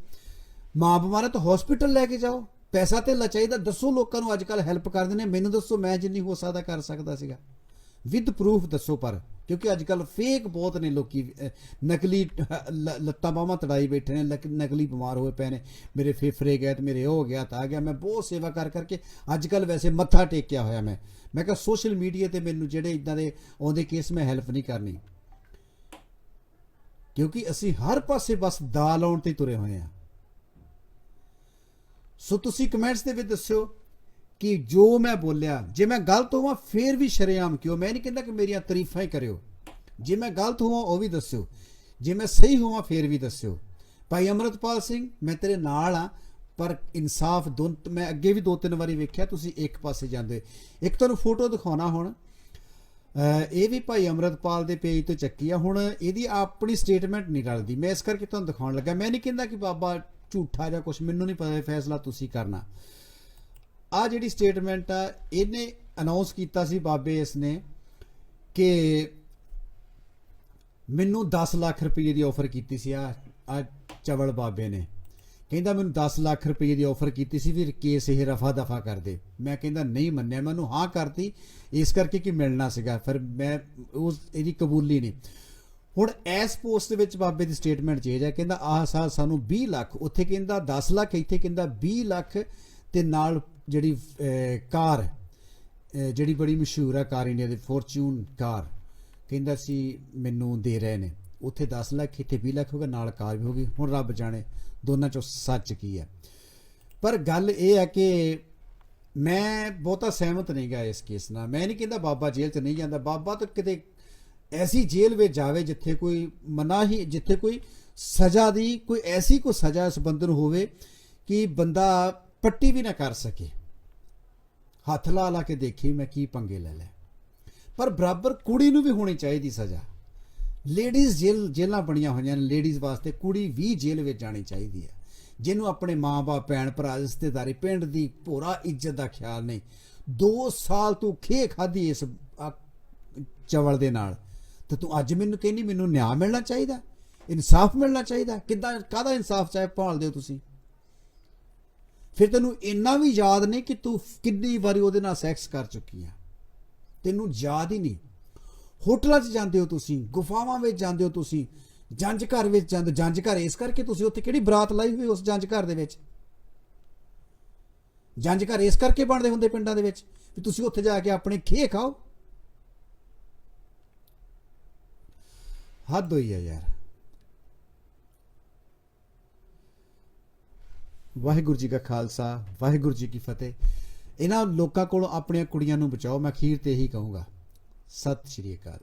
ਮਾਂ ਬਿਮਾਰ ਹੈ ਤਾਂ ਹਸਪੀਟਲ ਲੈ ਕੇ ਜਾਓ। ਪੈਸਾ ਤੇ ਚਾਹੀਦਾ, ਦੱਸੋ ਲੋਕਾਂ ਨੂੰ ਅੱਜ ਕੱਲ ਹੈਲਪ ਕਰਦੇ ਨੇ, ਮੈਨੂੰ ਦੱਸੋ ਮੈਂ ਜਿੰਨੀ ਹੋ ਸਕਦਾ ਕਰ ਸਕਦਾ ਸੀਗਾ। ਵਿਦ ਪ੍ਰੂਫ ਦੱਸੋ ਪਰ। ਕਿਉਂਕਿ ਅੱਜ ਕੱਲ ਫੇਕ ਬਹੁਤ ਨੇ ਲੋਕੀ ਨਕਲੀ ਲੱਤਾਂ ਬਾਹਾਂ ਤੜਾਈ ਬੈਠੇ ਨੇ ਲਕ- ਨਕਲੀ ਬਿਮਾਰ ਹੋਏ ਪਏ ਨੇ। ਮੇਰੇ ਫੇਫੜੇ ਗਏ ਤੇ ਮੇਰੇ ਉਹ ਹੋ ਗਿਆ, ਤਾਂ ਆ ਗਿਆ। ਮੈਂ ਬਹੁਤ ਸੇਵਾ ਕਰ ਕਰਕੇ ਅੱਜ ਕੱਲ ਵੈਸੇ ਮੱਥਾ ਟੇਕਿਆ ਹੋਇਆ ਮੈਂ। ਮੈਂ ਕਿਹਾ ਸੋਸ਼ਲ ਮੀਡੀਆ ਤੇ ਮੈਨੂੰ ਜਿਹੜੇ ਇਦਾਂ ਦੇ ਆਉਂਦੇ ਕੇਸ ਮੈਂ ਹੈਲਪ ਨਹੀਂ ਕਰਨੀ। ਕਿਉਂਕਿ ਅਸੀਂ ਹਰ ਪਾਸੇ ਬਸ ਦਾਲ ਆਉਣ ਤੇ ਤੁਰੇ ਹੋਏ ਆ ਸੋ ਤੁਸੀਂ ਕਮੈਂਟਸ ਦੇ ਵਿੱਚ ਦੱਸਿਓ ਕਿ ਜੋ ਮੈਂ ਬੋਲਿਆ, ਜੇ ਮੈਂ ਗਲਤ ਹੋਵਾਂ, ਫੇਰ ਵੀ ਸ਼ਰੇਆਮ ਕਿਉਂ? ਮੈਂ ਨਹੀਂ ਕਹਿੰਦਾ ਕਿ ਮੇਰੀਆਂ ਤਾਰੀਫਾਂ ਹੀ ਕਰਿਓ। ਜੇ ਮੈਂ ਗਲਤ ਹੋਵਾਂ, ਉਹ ਵੀ ਦੱਸਿਓ। ਜੇ ਮੈਂ ਸਹੀ ਹੋਵਾਂ, ਫੇਰ ਵੀ ਦੱਸਿਓ। ਭਾਈ ਅਮਰਤਪਾਲ ਸਿੰਘ, ਮੈਂ ਤੇਰੇ ਨਾਲ ਆ ਪਰ ਇਨਸਾਫ ਦੋ, ਮੈਂ ਅੱਗੇ ਵੀ ਦੋ ਤਿੰਨ ਵਾਰੀ ਵੇਖਿਆ, ਤੁਸੀਂ ਇੱਕ ਪਾਸੇ ਜਾਂਦੇ ਇੱਕ ਤੁਹਾਨੂੰ ਫੋਟੋ ਦਿਖਾਉਣਾ ਹੁਣ। ਇਹ ਵੀ ਭਾਈ ਅਮਰਤਪਾਲ ਦੇ ਪੇਜ ਤੋਂ ਚੱਕੀ ਆ। ਹੁਣ ਇਹਦੀ ਆਪਣੀ ਸਟੇਟਮੈਂਟ ਨਹੀਂ ਰਲਦੀ। ਮੈਂ ਇਸ ਕਰਕੇ ਤੁਹਾਨੂੰ ਦਿਖਾਉਣ ਲੱਗਾ। ਮੈਂ ਨਹੀਂ ਕਹਿੰਦਾ ਕਿ ਬਾਬਾ ਝੂਠਾ ਜਾਂ ਕੁਝ ਮੈਨੂੰ ਨਹੀਂ ਪਤਾ ਫੈਸਲਾ ਤੁਸੀਂ ਕਰਨਾ। ਆ ਜਿਹੜੀ ਸਟੇਟਮੈਂਟ ਆ, ਇਹਨੇ ਅਨਾਉਂਸ ਕੀਤਾ ਸੀ ਬਾਬੇ ਇਸ ਨੇ ਕਿ ਮੈਨੂੰ 10 ਲੱਖ ਰੁਪਏ ਦੀ ਆਫਰ ਕੀਤੀ ਸੀ ਆ ਆ ਚਵਲ ਬਾਬੇ ਨੇ। ਕਹਿੰਦਾ ਮੈਨੂੰ 10 ਲੱਖ ਰੁਪਏ ਦੀ ਆਫਰ ਕੀਤੀ ਸੀ ਵੀ ਕੇਸ ਇਹ ਰਫਾ ਦਫਾ ਕਰ ਦੇ। ਮੈਂ ਕਹਿੰਦਾ ਨਹੀਂ ਮੰਨਿਆ ਮੈਨੂੰ ਹਾਂ ਕਰਤੀ, ਇਸ ਕਰਕੇ ਕਿ ਮਿਲਣਾ ਸੀਗਾ। ਫਿਰ ਮੈਂ ਉਸ, ਇਹਦੀ ਕਬੂਲੀ ਨਹੀਂ। ਹੁਣ ਇਸ ਪੋਸਟ ਦੇ ਵਿੱਚ ਬਾਬੇ ਦੀ ਸਟੇਟਮੈਂਟ ਚੇਂਜ ਹੈ ਕਹਿੰਦਾ, ਆਹ ਸਾਲ ਸਾਨੂੰ 20 ਲੱਖ, ਉੱਥੇ ਕਹਿੰਦਾ 10 ਲੱਖ, ਇੱਥੇ ਕਹਿੰਦਾ 20 ਲੱਖ ਤੇ ਨਾਲ ਜਿਹੜੀ ਕਾਰ ਜਿਹੜੀ ਬੜੀ ਮਸ਼ਹੂਰ ਆ ਕਾਰ ਇੰਡੀਆ ਦੀ ਫੋਰਚੂਨ ਕਾਰ। ਕਹਿੰਦਾ ਸੀ, ਮੈਨੂੰ ਦੇ ਰਹੇ ਨੇ। ਉੱਥੇ 10 ਲੱਖ, ਇੱਥੇ 20 ਲੱਖ ਹੋਗਾ ਨਾਲ ਕਾਰ ਵੀ ਹੋਗੀ ਹੁਣ ਰੱਬ ਜਾਣੇ, ਦੋਨਾਂ ਚੋਂ ਸੱਚ ਕੀ ਹੈ? ਪਰ ਗੱਲ ਇਹ ਹੈ ਕਿ ਮੈਂ ਬਹੁਤਾ ਸਹਿਮਤ ਨਹੀਂ ਗਿਆ ਇਸ ਕੇਸ ਨਾਲ। ਮੈਂ ਨਹੀਂ ਕਹਿੰਦਾ ਬਾਬਾ ਜੇਲ੍ਹ 'ਚ ਨਹੀਂ ਜਾਂਦਾ। ਬਾਬਾ ਤਾਂ ਕਿਤੇ ਐਸੀ ਜੇਲ੍ਹ ਵਿੱਚ ਜਾਵੇ ਜਿੱਥੇ ਕੋਈ ਮਨਾਹੀ, ਜਿੱਥੇ ਕੋਈ ਸਜ਼ਾ ਦੀ, ਕੋਈ ਐਸੀ ਕੋਈ ਸਜ਼ਾ ਇਸ ਬੰਦੇ ਨੂੰ ਹੋਵੇ ਕਿ ਬੰਦਾ ਪੱਟੀ ਵੀ ਨਾ ਕਰ ਸਕੇ। ਹੱਥ ਲਾ ਲਾ ਕੇ ਦੇਖੀ ਮੈਂ ਕੀ ਪੰਗੇ ਲੈ ਲੈ। ਪਰ ਬਰਾਬਰ ਕੁੜੀ ਨੂੰ ਵੀ ਹੋਣੀ ਚਾਹੀਦੀ ਸਜ਼ਾ। ਲੇਡੀਜ਼ ਜੇਲ, ਜੇਲਾਂ ਬਣੀਆਂ ਹੋਈਆਂ ਨੇ, ਲੇਡੀਜ਼ ਵਾਸਤੇ ਕੁੜੀ ਵੀ ਜੇਲ੍ਹ ਵਿੱਚ ਜਾਣੀ ਚਾਹੀਦੀ ਹੈ। ਜਿਹਨੂੰ ਆਪਣੇ ਮਾਂ-ਬਾਪ ਭੈਣ ਭਰਾ, ਰਿਸ਼ਤੇਦਾਰੀ, ਪਿੰਡ ਦੀ ਭੋਰਾ ਇੱਜ਼ਤ ਦਾ ਖਿਆਲ ਨਹੀਂ। 2 ਸਾਲ ਤੂੰ ਖੇ ਖਾਦੀ ਇਸ ਚਵਲ ਦੇ ਨਾਲ। ਤੇ ਤੂੰ ਅੱਜ ਮੈਨੂੰ ਕਹਿੰਦੀ, ਮੈਨੂੰ ਨਿਆਂ ਮਿਲਣਾ ਚਾਹੀਦਾ, ਇਨਸਾਫ ਮਿਲਣਾ ਚਾਹੀਦਾ। ਕਿੱਦਾਂ, ਕਾਹਦਾ ਇਨਸਾਫ ਚਾਹੇ ਭਾਲਦੇ ਹੋ ਤੁਸੀਂ? ਫਿਰ ਤੈਨੂੰ ਇੰਨਾ ਵੀ ਯਾਦ ਨਹੀਂ ਕਿ ਤੂੰ ਕਿੰਨੀ ਵਾਰੀ ਉਹਦੇ ਨਾਲ ਸੈਕਸ ਕਰ ਚੁੱਕੀ ਆ। ਤੈਨੂੰ ਯਾਦ ਹੀ ਨਹੀਂ। ਹੋਟਲਾਂ 'ਚ ਜਾਂਦੇ ਹੋ ਤੁਸੀਂ, ਗੁਫਾਵਾਂ ਵਿੱਚ ਜਾਂਦੇ ਹੋ ਤੁਸੀਂ ਜੰਜ ਘਰ ਵਿੱਚ ਜਾਂਦੇ ਜੰਜ ਘਰ, ਇਸ ਕਰਕੇ ਤੁਸੀਂ ਉੱਥੇ ਕਿਹੜੀ ਬਰਾਤ ਲਾਈ ਹੋਈ ਉਸ ਜੰਜ ਘਰ ਦੇ ਵਿੱਚ? ਜੰਜ ਘਰ ਇਸ ਕਰਕੇ ਬਣਦੇ ਹੁੰਦੇ ਪਿੰਡਾਂ ਦੇ ਵਿੱਚ ਵੀ ਤੁਸੀਂ ਉੱਥੇ ਜਾ ਕੇ ਆਪਣੇ ਖੇ ਖਾਓ। ਹੱਦ ਹੋਈ ਹੈ ਯਾਰ। ਵਾਹਿਗੁਰੂ ਜੀ ਕਾ ਖਾਲਸਾ, ਵਾਹਿਗੁਰੂ ਜੀ ਕੀ ਫਤਿਹ। ਇਹਨਾਂ ਲੋਕਾਂ ਕੋਲੋਂ ਆਪਣੀਆਂ ਕੁੜੀਆਂ ਨੂੰ ਬਚਾਓ, ਮੈਂ ਅਖੀਰ ਤੇ ਇਹੀ ਕਹੂੰਗਾ। ਸਤਿ ਸ਼੍ਰੀ ਅਕਾਲ।